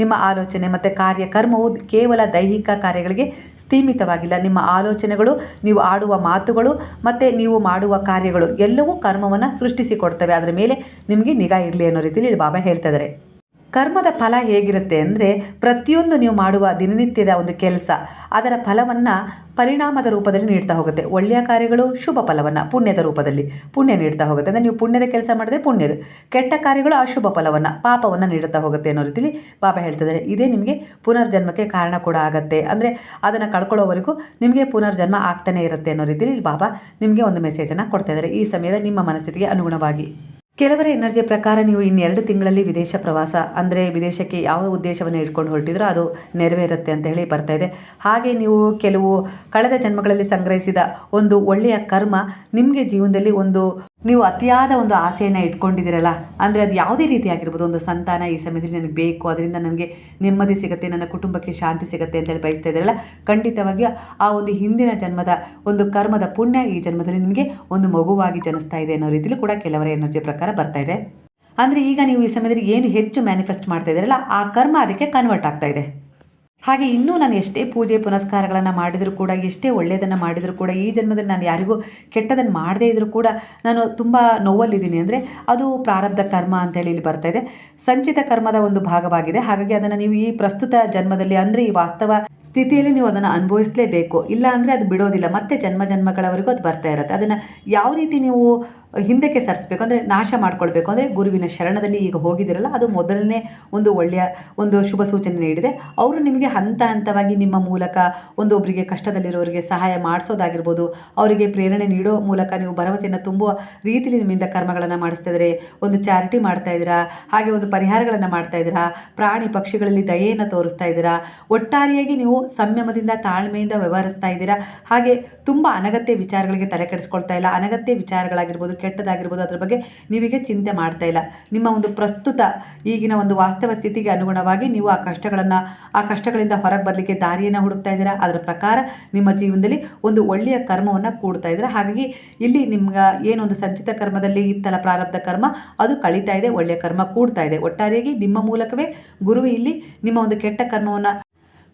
ನಿಮ್ಮ ಆಲೋಚನೆ ಮತ್ತು ಕಾರ್ಯ ಕರ್ಮವು ಕೇವಲ ದೈಹಿಕ ಕಾರ್ಯಗಳಿಗೆ ಸೀಮಿತವಾಗಿಲ್ಲ. ನಿಮ್ಮ ಆಲೋಚನೆಗಳು, ನೀವು ಆಡುವ ಮಾತುಗಳು ಮತ್ತು ನೀವು ಮಾಡುವ ಕಾರ್ಯಗಳು ಎಲ್ಲವೂ ಕರ್ಮವನ್ನು ಸೃಷ್ಟಿಸಿಕೊಡ್ತವೆ ಅದರ ಮೇಲೆ ನಿಮಗೆ ನಿಗಾ ಇರಲಿ ಅನ್ನೋ ರೀತಿಯಲ್ಲಿ ಬಾಬಾ ಹೇಳ್ತಾ ಇದ್ದಾರೆ ಕರ್ಮದ ಫಲ ಹೇಗಿರುತ್ತೆ ಅಂದರೆ ಪ್ರತಿಯೊಂದು ನೀವು ಮಾಡುವ ದಿನನಿತ್ಯದ ಒಂದು ಕೆಲಸ, ಅದರ ಫಲವನ್ನು ಪರಿಣಾಮದ ರೂಪದಲ್ಲಿ ನೀಡ್ತಾ ಹೋಗುತ್ತೆ. ಒಳ್ಳೆಯ ಕಾರ್ಯಗಳು ಶುಭ ಫಲವನ್ನು, ಪುಣ್ಯದ ರೂಪದಲ್ಲಿ ಪುಣ್ಯ ನೀಡ್ತಾ ಹೋಗುತ್ತೆ. ಅಂದರೆ ನೀವು ಪುಣ್ಯದ ಕೆಲಸ ಮಾಡಿದ್ರೆ ಪುಣ್ಯದ, ಕೆಟ್ಟ ಕಾರ್ಯಗಳು ಅಶುಭ ಫಲವನ್ನು, ಪಾಪವನ್ನು ನೀಡುತ್ತಾ ಹೋಗುತ್ತೆ ಅನ್ನೋ ರೀತಿಲಿ ಬಾಬಾ ಹೇಳ್ತಿದ್ದಾರೆ ಇದೇ ನಿಮಗೆ ಪುನರ್ಜನ್ಮಕ್ಕೆ ಕಾರಣ ಕೂಡ ಆಗುತ್ತೆ. ಅಂದರೆ ಅದನ್ನು ಕಳ್ಕೊಳ್ಳೋವರೆಗೂ ನಿಮಗೆ ಪುನರ್ಜನ್ಮ ಆಗ್ತಾನೆ ಇರುತ್ತೆ ಅನ್ನೋ ರೀತಿಲಿ ಬಾಬಾ ನಿಮಗೆ ಒಂದು ಮೆಸೇಜನ್ನು ಕೊಡ್ತಾ ಇದ್ದಾರೆ. ಈ ಸಮಯದ ನಿಮ್ಮ ಮನಸ್ಥಿತಿಗೆ ಅನುಗುಣವಾಗಿ. ಕೆಲವರ ಎನರ್ಜಿ ಪ್ರಕಾರ ನೀವು ಇನ್ನೆರಡು ತಿಂಗಳಲ್ಲಿ ವಿದೇಶ ಪ್ರವಾಸ, ಅಂದರೆ ವಿದೇಶಕ್ಕೆ ಯಾವ ಉದ್ದೇಶವನ್ನು ಇಟ್ಕೊಂಡು ಹೊರಟಿದ್ರೋ ಅದು ನೆರವೇರುತ್ತೆ ಅಂತ ಹೇಳಿ ಬರ್ತಾ ಇದೆ. ಹಾಗೆ ನೀವು ಕೆಲವು ಕಳೆದ ಜನ್ಮಗಳಲ್ಲಿ ಸಂಗ್ರಹಿಸಿದ ಒಂದು ಒಳ್ಳೆಯ ಕರ್ಮ ನಿಮಗೆ ಜೀವನದಲ್ಲಿ ಒಂದು ನೀವು ಅತಿಯಾದ ಒಂದು ಆಸೆಯನ್ನು ಇಟ್ಕೊಂಡಿದ್ದೀರಲ್ಲ, ಅಂದರೆ ಅದು ಯಾವುದೇ ರೀತಿ ಆಗಿರ್ಬೋದು, ಒಂದು ಸಂತಾನ ಈ ಸಮಯದಲ್ಲಿ ನನಗೆ ಬೇಕು, ಅದರಿಂದ ನನಗೆ ನೆಮ್ಮದಿ ಸಿಗುತ್ತೆ, ನನ್ನ ಕುಟುಂಬಕ್ಕೆ ಶಾಂತಿ ಸಿಗುತ್ತೆ ಅಂತೇಳಿ ಬಯಸ್ತಾ ಇದ್ದೀರಲ್ಲ ಖಂಡಿತವಾಗಿಯೂ ಆ ಒಂದು ಹಿಂದಿನ ಜನ್ಮದ ಒಂದು ಕರ್ಮದ ಪುಣ್ಯ ಈ ಜನ್ಮದಲ್ಲಿ ನಿಮಗೆ ಒಂದು ಮಗುವಾಗಿ ಜನಿಸ್ತಾ ಇದೆ ಅನ್ನೋ ರೀತಿಯಲ್ಲಿ ಕೂಡ ಕೆಲವರ ಎನರ್ಜಿ ಪ್ರಕಾರ ಬರ್ತಾ ಇದೆ. ಅಂದರೆ ಈಗ ನೀವು ಈ ಸಮಯದಲ್ಲಿ ಏನು ಹೆಚ್ಚು ಮ್ಯಾನಿಫೆಸ್ಟ್ ಮಾಡ್ತಾ ಇದ್ದೀರಲ್ಲ, ಆ ಕರ್ಮ ಅದಕ್ಕೆ ಕನ್ವರ್ಟ್ ಆಗ್ತಾ ಇದೆ. ಹಾಗೆ ಇನ್ನೂ ನಾನು ಎಷ್ಟೇ ಪೂಜೆ ಪುನಸ್ಕಾರಗಳನ್ನು ಮಾಡಿದರೂ ಕೂಡ, ಎಷ್ಟೇ ಒಳ್ಳೆಯದನ್ನು ಮಾಡಿದರೂ ಕೂಡ, ಈ ಜನ್ಮದಲ್ಲಿ ನಾನು ಯಾರಿಗೂ ಕೆಟ್ಟದನ್ನು ಮಾಡದೇ ಇದ್ದರೂ ಕೂಡ ನಾನು ತುಂಬ ನೋವಲ್ಲಿದ್ದೀನಿ. ಅಂದರೆ ಅದು ಪ್ರಾರಬ್ಧ ಕರ್ಮ ಅಂತೇಳಿ ಇಲ್ಲಿ ಬರ್ತಾ ಇದೆ. ಸಂಚಿತ ಕರ್ಮದ ಒಂದು ಭಾಗವಾಗಿದೆ. ಹಾಗಾಗಿ ಅದನ್ನು ನೀವು ಈ ಪ್ರಸ್ತುತ ಜನ್ಮದಲ್ಲಿ ಅಂದರೆ ಈ ವಾಸ್ತವ ಸ್ಥಿತಿಯಲ್ಲಿ ನೀವು ಅದನ್ನು ಅನುಭವಿಸಲೇಬೇಕು. ಇಲ್ಲ ಅಂದರೆ ಅದು ಬಿಡೋದಿಲ್ಲ. ಮತ್ತೆ ಜನ್ಮ ಜನ್ಮಗಳವರೆಗೂ ಅದು ಬರ್ತಾ ಇರುತ್ತೆ. ಅದನ್ನು ಯಾವ ರೀತಿ ನೀವು ಹಿಂದಕ್ಕೆ ಸರಿಸಬೇಕು. ಅಂದರೆ ನಾಶ ಮಾಡ್ಕೊಳ್ಬೇಕು. ಅಂದರೆ ಗುರುವಿನ ಶರಣದಲ್ಲಿ ಈಗ ಹೋಗಿದ್ದೀರಲ್ಲ, ಅದು ಮೊದಲನೇ ಒಂದು ಒಳ್ಳೆಯ ಒಂದು ಶುಭ ಸೂಚನೆ ನೀಡಿದೆ. ಅವರು ನಿಮಗೆ ಹಂತ ಹಂತವಾಗಿ ನಿಮ್ಮ ಮೂಲಕ ಒಂದು ಒಬ್ಬರಿಗೆ ಕಷ್ಟದಲ್ಲಿರೋರಿಗೆ ಸಹಾಯ ಮಾಡಿಸೋದಾಗಿರ್ಬೋದು, ಅವರಿಗೆ ಪ್ರೇರಣೆ ನೀಡೋ ಮೂಲಕ ನೀವು ಭರವಸೆಯನ್ನು ತುಂಬುವ ರೀತಿಯಲ್ಲಿ ನಿಮ್ಮಿಂದ ಕರ್ಮಗಳನ್ನು ಮಾಡಿಸ್ತಾ ಒಂದು ಚಾರಿಟಿ ಮಾಡ್ತಾ ಇದ್ದೀರಾ, ಹಾಗೆ ಒಂದು ಪರಿಹಾರಗಳನ್ನು ಮಾಡ್ತಾ ಇದ್ದೀರಾ, ಪ್ರಾಣಿ ಪಕ್ಷಿಗಳಲ್ಲಿ ದಯೆಯನ್ನು ತೋರಿಸ್ತಾ ಇದ್ದೀರಾ, ಒಟ್ಟಾರೆಯಾಗಿ ನೀವು ಸಂಯಮದಿಂದ ತಾಳ್ಮೆಯಿಂದ ವ್ಯವಹರಿಸ್ತಾ ಇದ್ದೀರಾ, ಹಾಗೆ ತುಂಬ ಅನಗತ್ಯ ವಿಚಾರಗಳಿಗೆ ತಲೆ ಕೆಡಿಸ್ಕೊಳ್ತಾ ಇಲ್ಲ. ಅನಗತ್ಯ ವಿಚಾರಗಳಾಗಿರ್ಬೋದು ಕೆಟ್ಟದಾಗಿರ್ಬೋದು, ಅದ್ರ ಬಗ್ಗೆ ನೀವಿಗೆ ಚಿಂತೆ ಮಾಡ್ತಾ ಇಲ್ಲ. ನಿಮ್ಮ ಒಂದು ಪ್ರಸ್ತುತ ಈಗಿನ ಒಂದು ವಾಸ್ತವ ಸ್ಥಿತಿಗೆ ಅನುಗುಣವಾಗಿ ನೀವು ಆ ಕಷ್ಟಗಳನ್ನು, ಆ ಕಷ್ಟಗಳಿಂದ ಹೊರಗೆ ಬರಲಿಕ್ಕೆ ದಾರಿಯನ್ನು ಹುಡುಕ್ತಾ ಇದ್ದೀರಾ? ಅದರ ಪ್ರಕಾರ ನಿಮ್ಮ ಜೀವನದಲ್ಲಿ ಒಂದು ಒಳ್ಳೆಯ ಕರ್ಮವನ್ನು ಕೂಡ್ತಾ ಇದ್ದೀರಾ? ಹಾಗಾಗಿ ಇಲ್ಲಿ ನಿಮ್ಗೆ ಏನೊಂದು ಸಂಚಿತ ಕರ್ಮದಲ್ಲಿ ಇತ್ತಲ್ಲ ಪ್ರಾರಬ್ಧ ಕರ್ಮ, ಅದು ಕಳೀತಾ ಇದೆ, ಒಳ್ಳೆಯ ಕರ್ಮ ಕೂಡ್ತಾ ಇದೆ. ಒಟ್ಟಾರೆಯಾಗಿ ನಿಮ್ಮ ಮೂಲಕವೇ ಗುರು ಇಲ್ಲಿ ನಿಮ್ಮ ಒಂದು ಕೆಟ್ಟ ಕರ್ಮವನ್ನು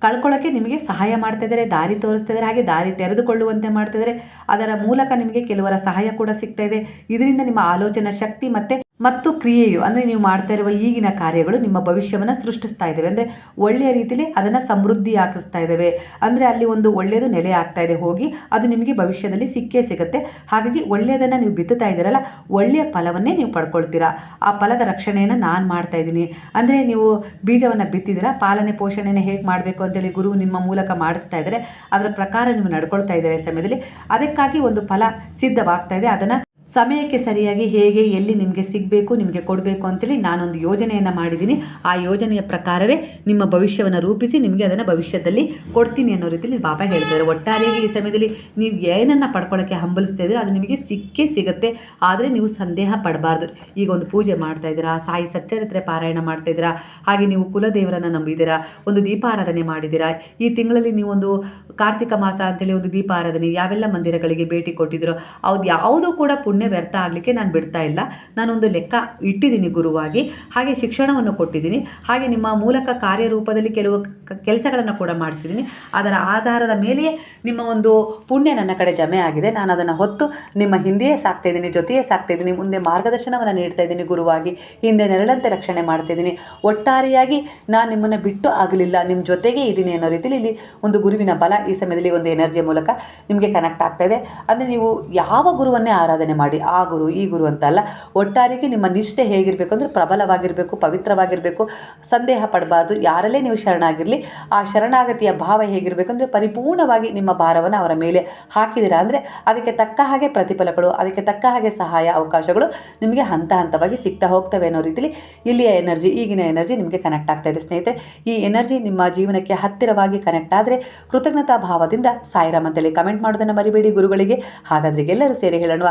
ಕಳ್ಕೊಳ್ಳೋಕ್ಕೆ ನಿಮಗೆ ಸಹಾಯ ಮಾಡ್ತಾ ಇದ್ದಾರೆ, ದಾರಿ ತೋರಿಸ್ತಿದ್ದಾರೆ ಹಾಗೆ ದಾರಿ ತೆರೆದುಕೊಳ್ಳುವಂತೆ ಮಾಡ್ತಾ ಇದ್ದಾರೆ. ಅದರ ಮೂಲಕ ನಿಮಗೆ ಕೆಲವರ ಸಹಾಯ ಕೂಡ ಸಿಗ್ತಾ ಇದೆ. ಇದರಿಂದ ನಿಮ್ಮ ಆಲೋಚನಾ ಶಕ್ತಿ ಮತ್ತು ಮತ್ತು ಕ್ರಿಯೆಯು, ಅಂದರೆ ನೀವು ಮಾಡ್ತಾ ಇರುವ ಈಗಿನ ಕಾರ್ಯಗಳು ನಿಮ್ಮ ಭವಿಷ್ಯವನ್ನು ಸೃಷ್ಟಿಸ್ತಾ ಇದ್ದಾವೆ. ಅಂದರೆ ಒಳ್ಳೆಯ ರೀತಿಯಲ್ಲಿ ಅದನ್ನು ಸಮೃದ್ಧಿ ಆಗಿಸ್ತಾ ಇದ್ದಾವೆ. ಅಂದರೆ ಅಲ್ಲಿ ಒಂದು ಒಳ್ಳೆಯದು ನೆಲೆ ಆಗ್ತಾ ಇದೆ, ಹೋಗಿ ಅದು ನಿಮಗೆ ಭವಿಷ್ಯದಲ್ಲಿ ಸಿಕ್ಕೇ ಸಿಗುತ್ತೆ. ಹಾಗಾಗಿ ಒಳ್ಳೆಯದನ್ನು ನೀವು ಬಿತ್ತುತ್ತಾ ಇದ್ದೀರಲ್ಲ, ಒಳ್ಳೆಯ ಫಲವನ್ನೇ ನೀವು ಪಡ್ಕೊಳ್ತೀರಾ. ಆ ಫಲದ ರಕ್ಷಣೆಯನ್ನು ನಾನು ಮಾಡ್ತಾ ಇದ್ದೀನಿ. ಅಂದರೆ ನೀವು ಬೀಜವನ್ನು ಬಿತ್ತಿದ್ದೀರಾ, ಪಾಲನೆ ಪೋಷಣೆಯನ್ನು ಹೇಗೆ ಮಾಡಬೇಕು ಅಂತೇಳಿ ಗುರು ನಿಮ್ಮ ಮೂಲಕ ಮಾಡಿಸ್ತಾ ಇದ್ದಾರೆ. ಅದರ ಪ್ರಕಾರ ನೀವು ನಡ್ಕೊಳ್ತಾ ಇದ್ದಾರೆ ಸಮಯದಲ್ಲಿ. ಅದಕ್ಕಾಗಿ ಒಂದು ಫಲ ಸಿದ್ಧವಾಗ್ತಾ ಇದೆ, ಅದನ್ನು ಸಮಯಕ್ಕೆ ಸರಿಯಾಗಿ ಹೇಗೆ, ಎಲ್ಲಿ ನಿಮಗೆ ಸಿಗಬೇಕು, ನಿಮಗೆ ಕೊಡಬೇಕು ಅಂತೇಳಿ ನಾನೊಂದು ಯೋಜನೆಯನ್ನು ಮಾಡಿದ್ದೀನಿ. ಆ ಯೋಜನೆಯ ಪ್ರಕಾರವೇ ನಿಮ್ಮ ಭವಿಷ್ಯವನ್ನು ರೂಪಿಸಿ ನಿಮಗೆ ಅದನ್ನು ಭವಿಷ್ಯದಲ್ಲಿ ಕೊಡ್ತೀನಿ ಅನ್ನೋ ರೀತಿಯಲ್ಲಿ ಬಾಬಾ ಹೇಳ್ತಾರೆ ಒಟ್ಟಾರೆಯಾಗಿ ಈ ಸಮಯದಲ್ಲಿ ನೀವು ಏನನ್ನು ಪಡ್ಕೊಳ್ಳೋಕ್ಕೆ ಹಂಬಲಿಸ್ತಾ ಇದ್ದೀರೋ ಅದು ನಿಮಗೆ ಸಿಕ್ಕೇ ಸಿಗುತ್ತೆ. ಆದರೆ ನೀವು ಸಂದೇಹ ಪಡಬಾರ್ದು. ಈಗ ಒಂದು ಪೂಜೆ ಮಾಡ್ತಾ ಇದ್ದೀರಾ, ಸಾಯಿ ಸಚ್ಚರಿತ್ರೆ ಪಾರಾಯಣ ಮಾಡ್ತಾ ಇದ್ದೀರಾ, ಹಾಗೆ ನೀವು ಕುಲದೇವರನ್ನು ನಂಬಿದ್ದೀರಾ, ಒಂದು ದೀಪಾರಾಧನೆ ಮಾಡಿದ್ದೀರಾ, ಈ ತಿಂಗಳಲ್ಲಿ ನೀವೊಂದು ಕಾರ್ತಿಕ ಮಾಸ ಅಂತೇಳಿ ಒಂದು ದೀಪಾರಾಧನೆ, ಯಾವೆಲ್ಲ ಮಂದಿರಗಳಿಗೆ ಭೇಟಿ ಕೊಟ್ಟಿದ್ದೀರೋ ಅದು ಯಾವುದೂ ಕೂಡ ಪುಣ್ಯ ವ್ಯರ್ಥ ಆಗಲಿಕ್ಕೆ ನಾನು ಬಿಡ್ತಾ ಇಲ್ಲ. ನಾನೊಂದು ಲೆಕ್ಕ ಇಟ್ಟಿದ್ದೀನಿ ಗುರುವಾಗಿ. ಹಾಗೆ ಶಿಕ್ಷಣವನ್ನು ಕೊಟ್ಟಿದ್ದೀನಿ. ಹಾಗೆ ನಿಮ್ಮ ಮೂಲಕ ಕಾರ್ಯರೂಪದಲ್ಲಿ ಕೆಲವು ಕೆಲಸಗಳನ್ನು ಕೂಡ ಮಾಡಿಸಿದ್ದೀನಿ. ಅದರ ಆಧಾರದ ಮೇಲೆಯೇ ನಿಮ್ಮ ಒಂದು ಪುಣ್ಯ ನನ್ನ ಕಡೆ ಜಮೆ ಆಗಿದೆ. ನಾನು ಅದನ್ನು ಹೊತ್ತು ನಿಮ್ಮ ಹಿಂದೆಯೇ ಸಾಕ್ತಾ ಇದ್ದೀನಿ, ಜೊತೆಯೇ ಸಾಕ್ತಾ ಇದ್ದೀನಿ, ಮುಂದೆ ಮಾರ್ಗದರ್ಶನವನ್ನು ನೀಡ್ತಾ ಇದ್ದೀನಿ ಗುರುವಾಗಿ. ಹಿಂದೆ ನೆರಳಂತೆ ರಕ್ಷಣೆ ಮಾಡ್ತಾ ಇದ್ದೀನಿ. ಒಟ್ಟಾರೆಯಾಗಿ ನಾನು ನಿಮ್ಮನ್ನು ಬಿಟ್ಟು ಆಗಲಿಲ್ಲ ನಿಮ್ಮ ಜೊತೆಗೆ ಇದ್ದೀನಿ ಅನ್ನೋ ರೀತಿಯಲ್ಲಿ ಇಲ್ಲಿ ಒಂದು ಗುರುವಿನ ಬಲ ಈ ಸಮಯದಲ್ಲಿ ಒಂದು ಎನರ್ಜಿ ಮೂಲಕ ನಿಮಗೆ ಕನೆಕ್ಟ್ ಆಗ್ತಾ ಇದೆ. ಅಂದರೆ ನೀವು ಯಾವ ಗುರುವನ್ನೇ ಆರಾಧನೆ ಮಾಡಿ ಆ ಗುರು, ಈ ಗುರು ಅಂತ ಅಲ್ಲ, ಒಟ್ಟಾರೆಗೆ ನಿಮ್ಮ ನಿಷ್ಠೆ ಹೇಗಿರಬೇಕು ಅಂದರೆ ಪ್ರಬಲವಾಗಿರಬೇಕು, ಪವಿತ್ರವಾಗಿರಬೇಕು, ಸಂದೇಹ ಪಡಬಾರ್ದು, ಯಾರಲ್ಲೇ ನೀವು ಶರಣಾಗಿರಲಿ, ಆ ಶರಣಾಗತಿಯ ಭಾವ ಹೇಗಿರಬೇಕು ಅಂದರೆ ಪರಿಪೂರ್ಣವಾಗಿ ನಿಮ್ಮ ಭಾರವನ್ನು ಅವರ ಮೇಲೆ ಹಾಕಿದ್ದೀರಾ ಅಂದರೆ ಅದಕ್ಕೆ ತಕ್ಕ ಹಾಗೆ ಪ್ರತಿಫಲಗಳು, ಅದಕ್ಕೆ ತಕ್ಕ ಹಾಗೆ ಸಹಾಯ ಅವಕಾಶಗಳು ನಿಮಗೆ ಹಂತ ಹಂತವಾಗಿ ಸಿಗ್ತಾ ಹೋಗ್ತವೆ ಅನ್ನೋ ರೀತಿಯಲ್ಲಿ ಇಲ್ಲಿಯ ಎನರ್ಜಿ, ಈಗಿನ ಎನರ್ಜಿ ನಿಮಗೆ ಕನೆಕ್ಟ್ ಆಗ್ತಾ ಇದೆ ಸ್ನೇಹಿತರೆ. ಈ ಎನರ್ಜಿ ನಿಮ್ಮ ಜೀವನಕ್ಕೆ ಹತ್ತಿರವಾಗಿ ಕನೆಕ್ಟ್ ಆದರೆ ಕೃತಜ್ಞತಾ ಭಾವದಿಂದ ಸಾಯಿರಾಮ್ ಅಂತೇಳಿ ಕಮೆಂಟ್ ಮಾಡೋದನ್ನು ಮರಿಬೇಡಿ ಗುರುಗಳಿಗೆ. ಹಾಗಾದರೆ ಎಲ್ಲರೂ ಸೇರಿ ಹೇಳೋಣ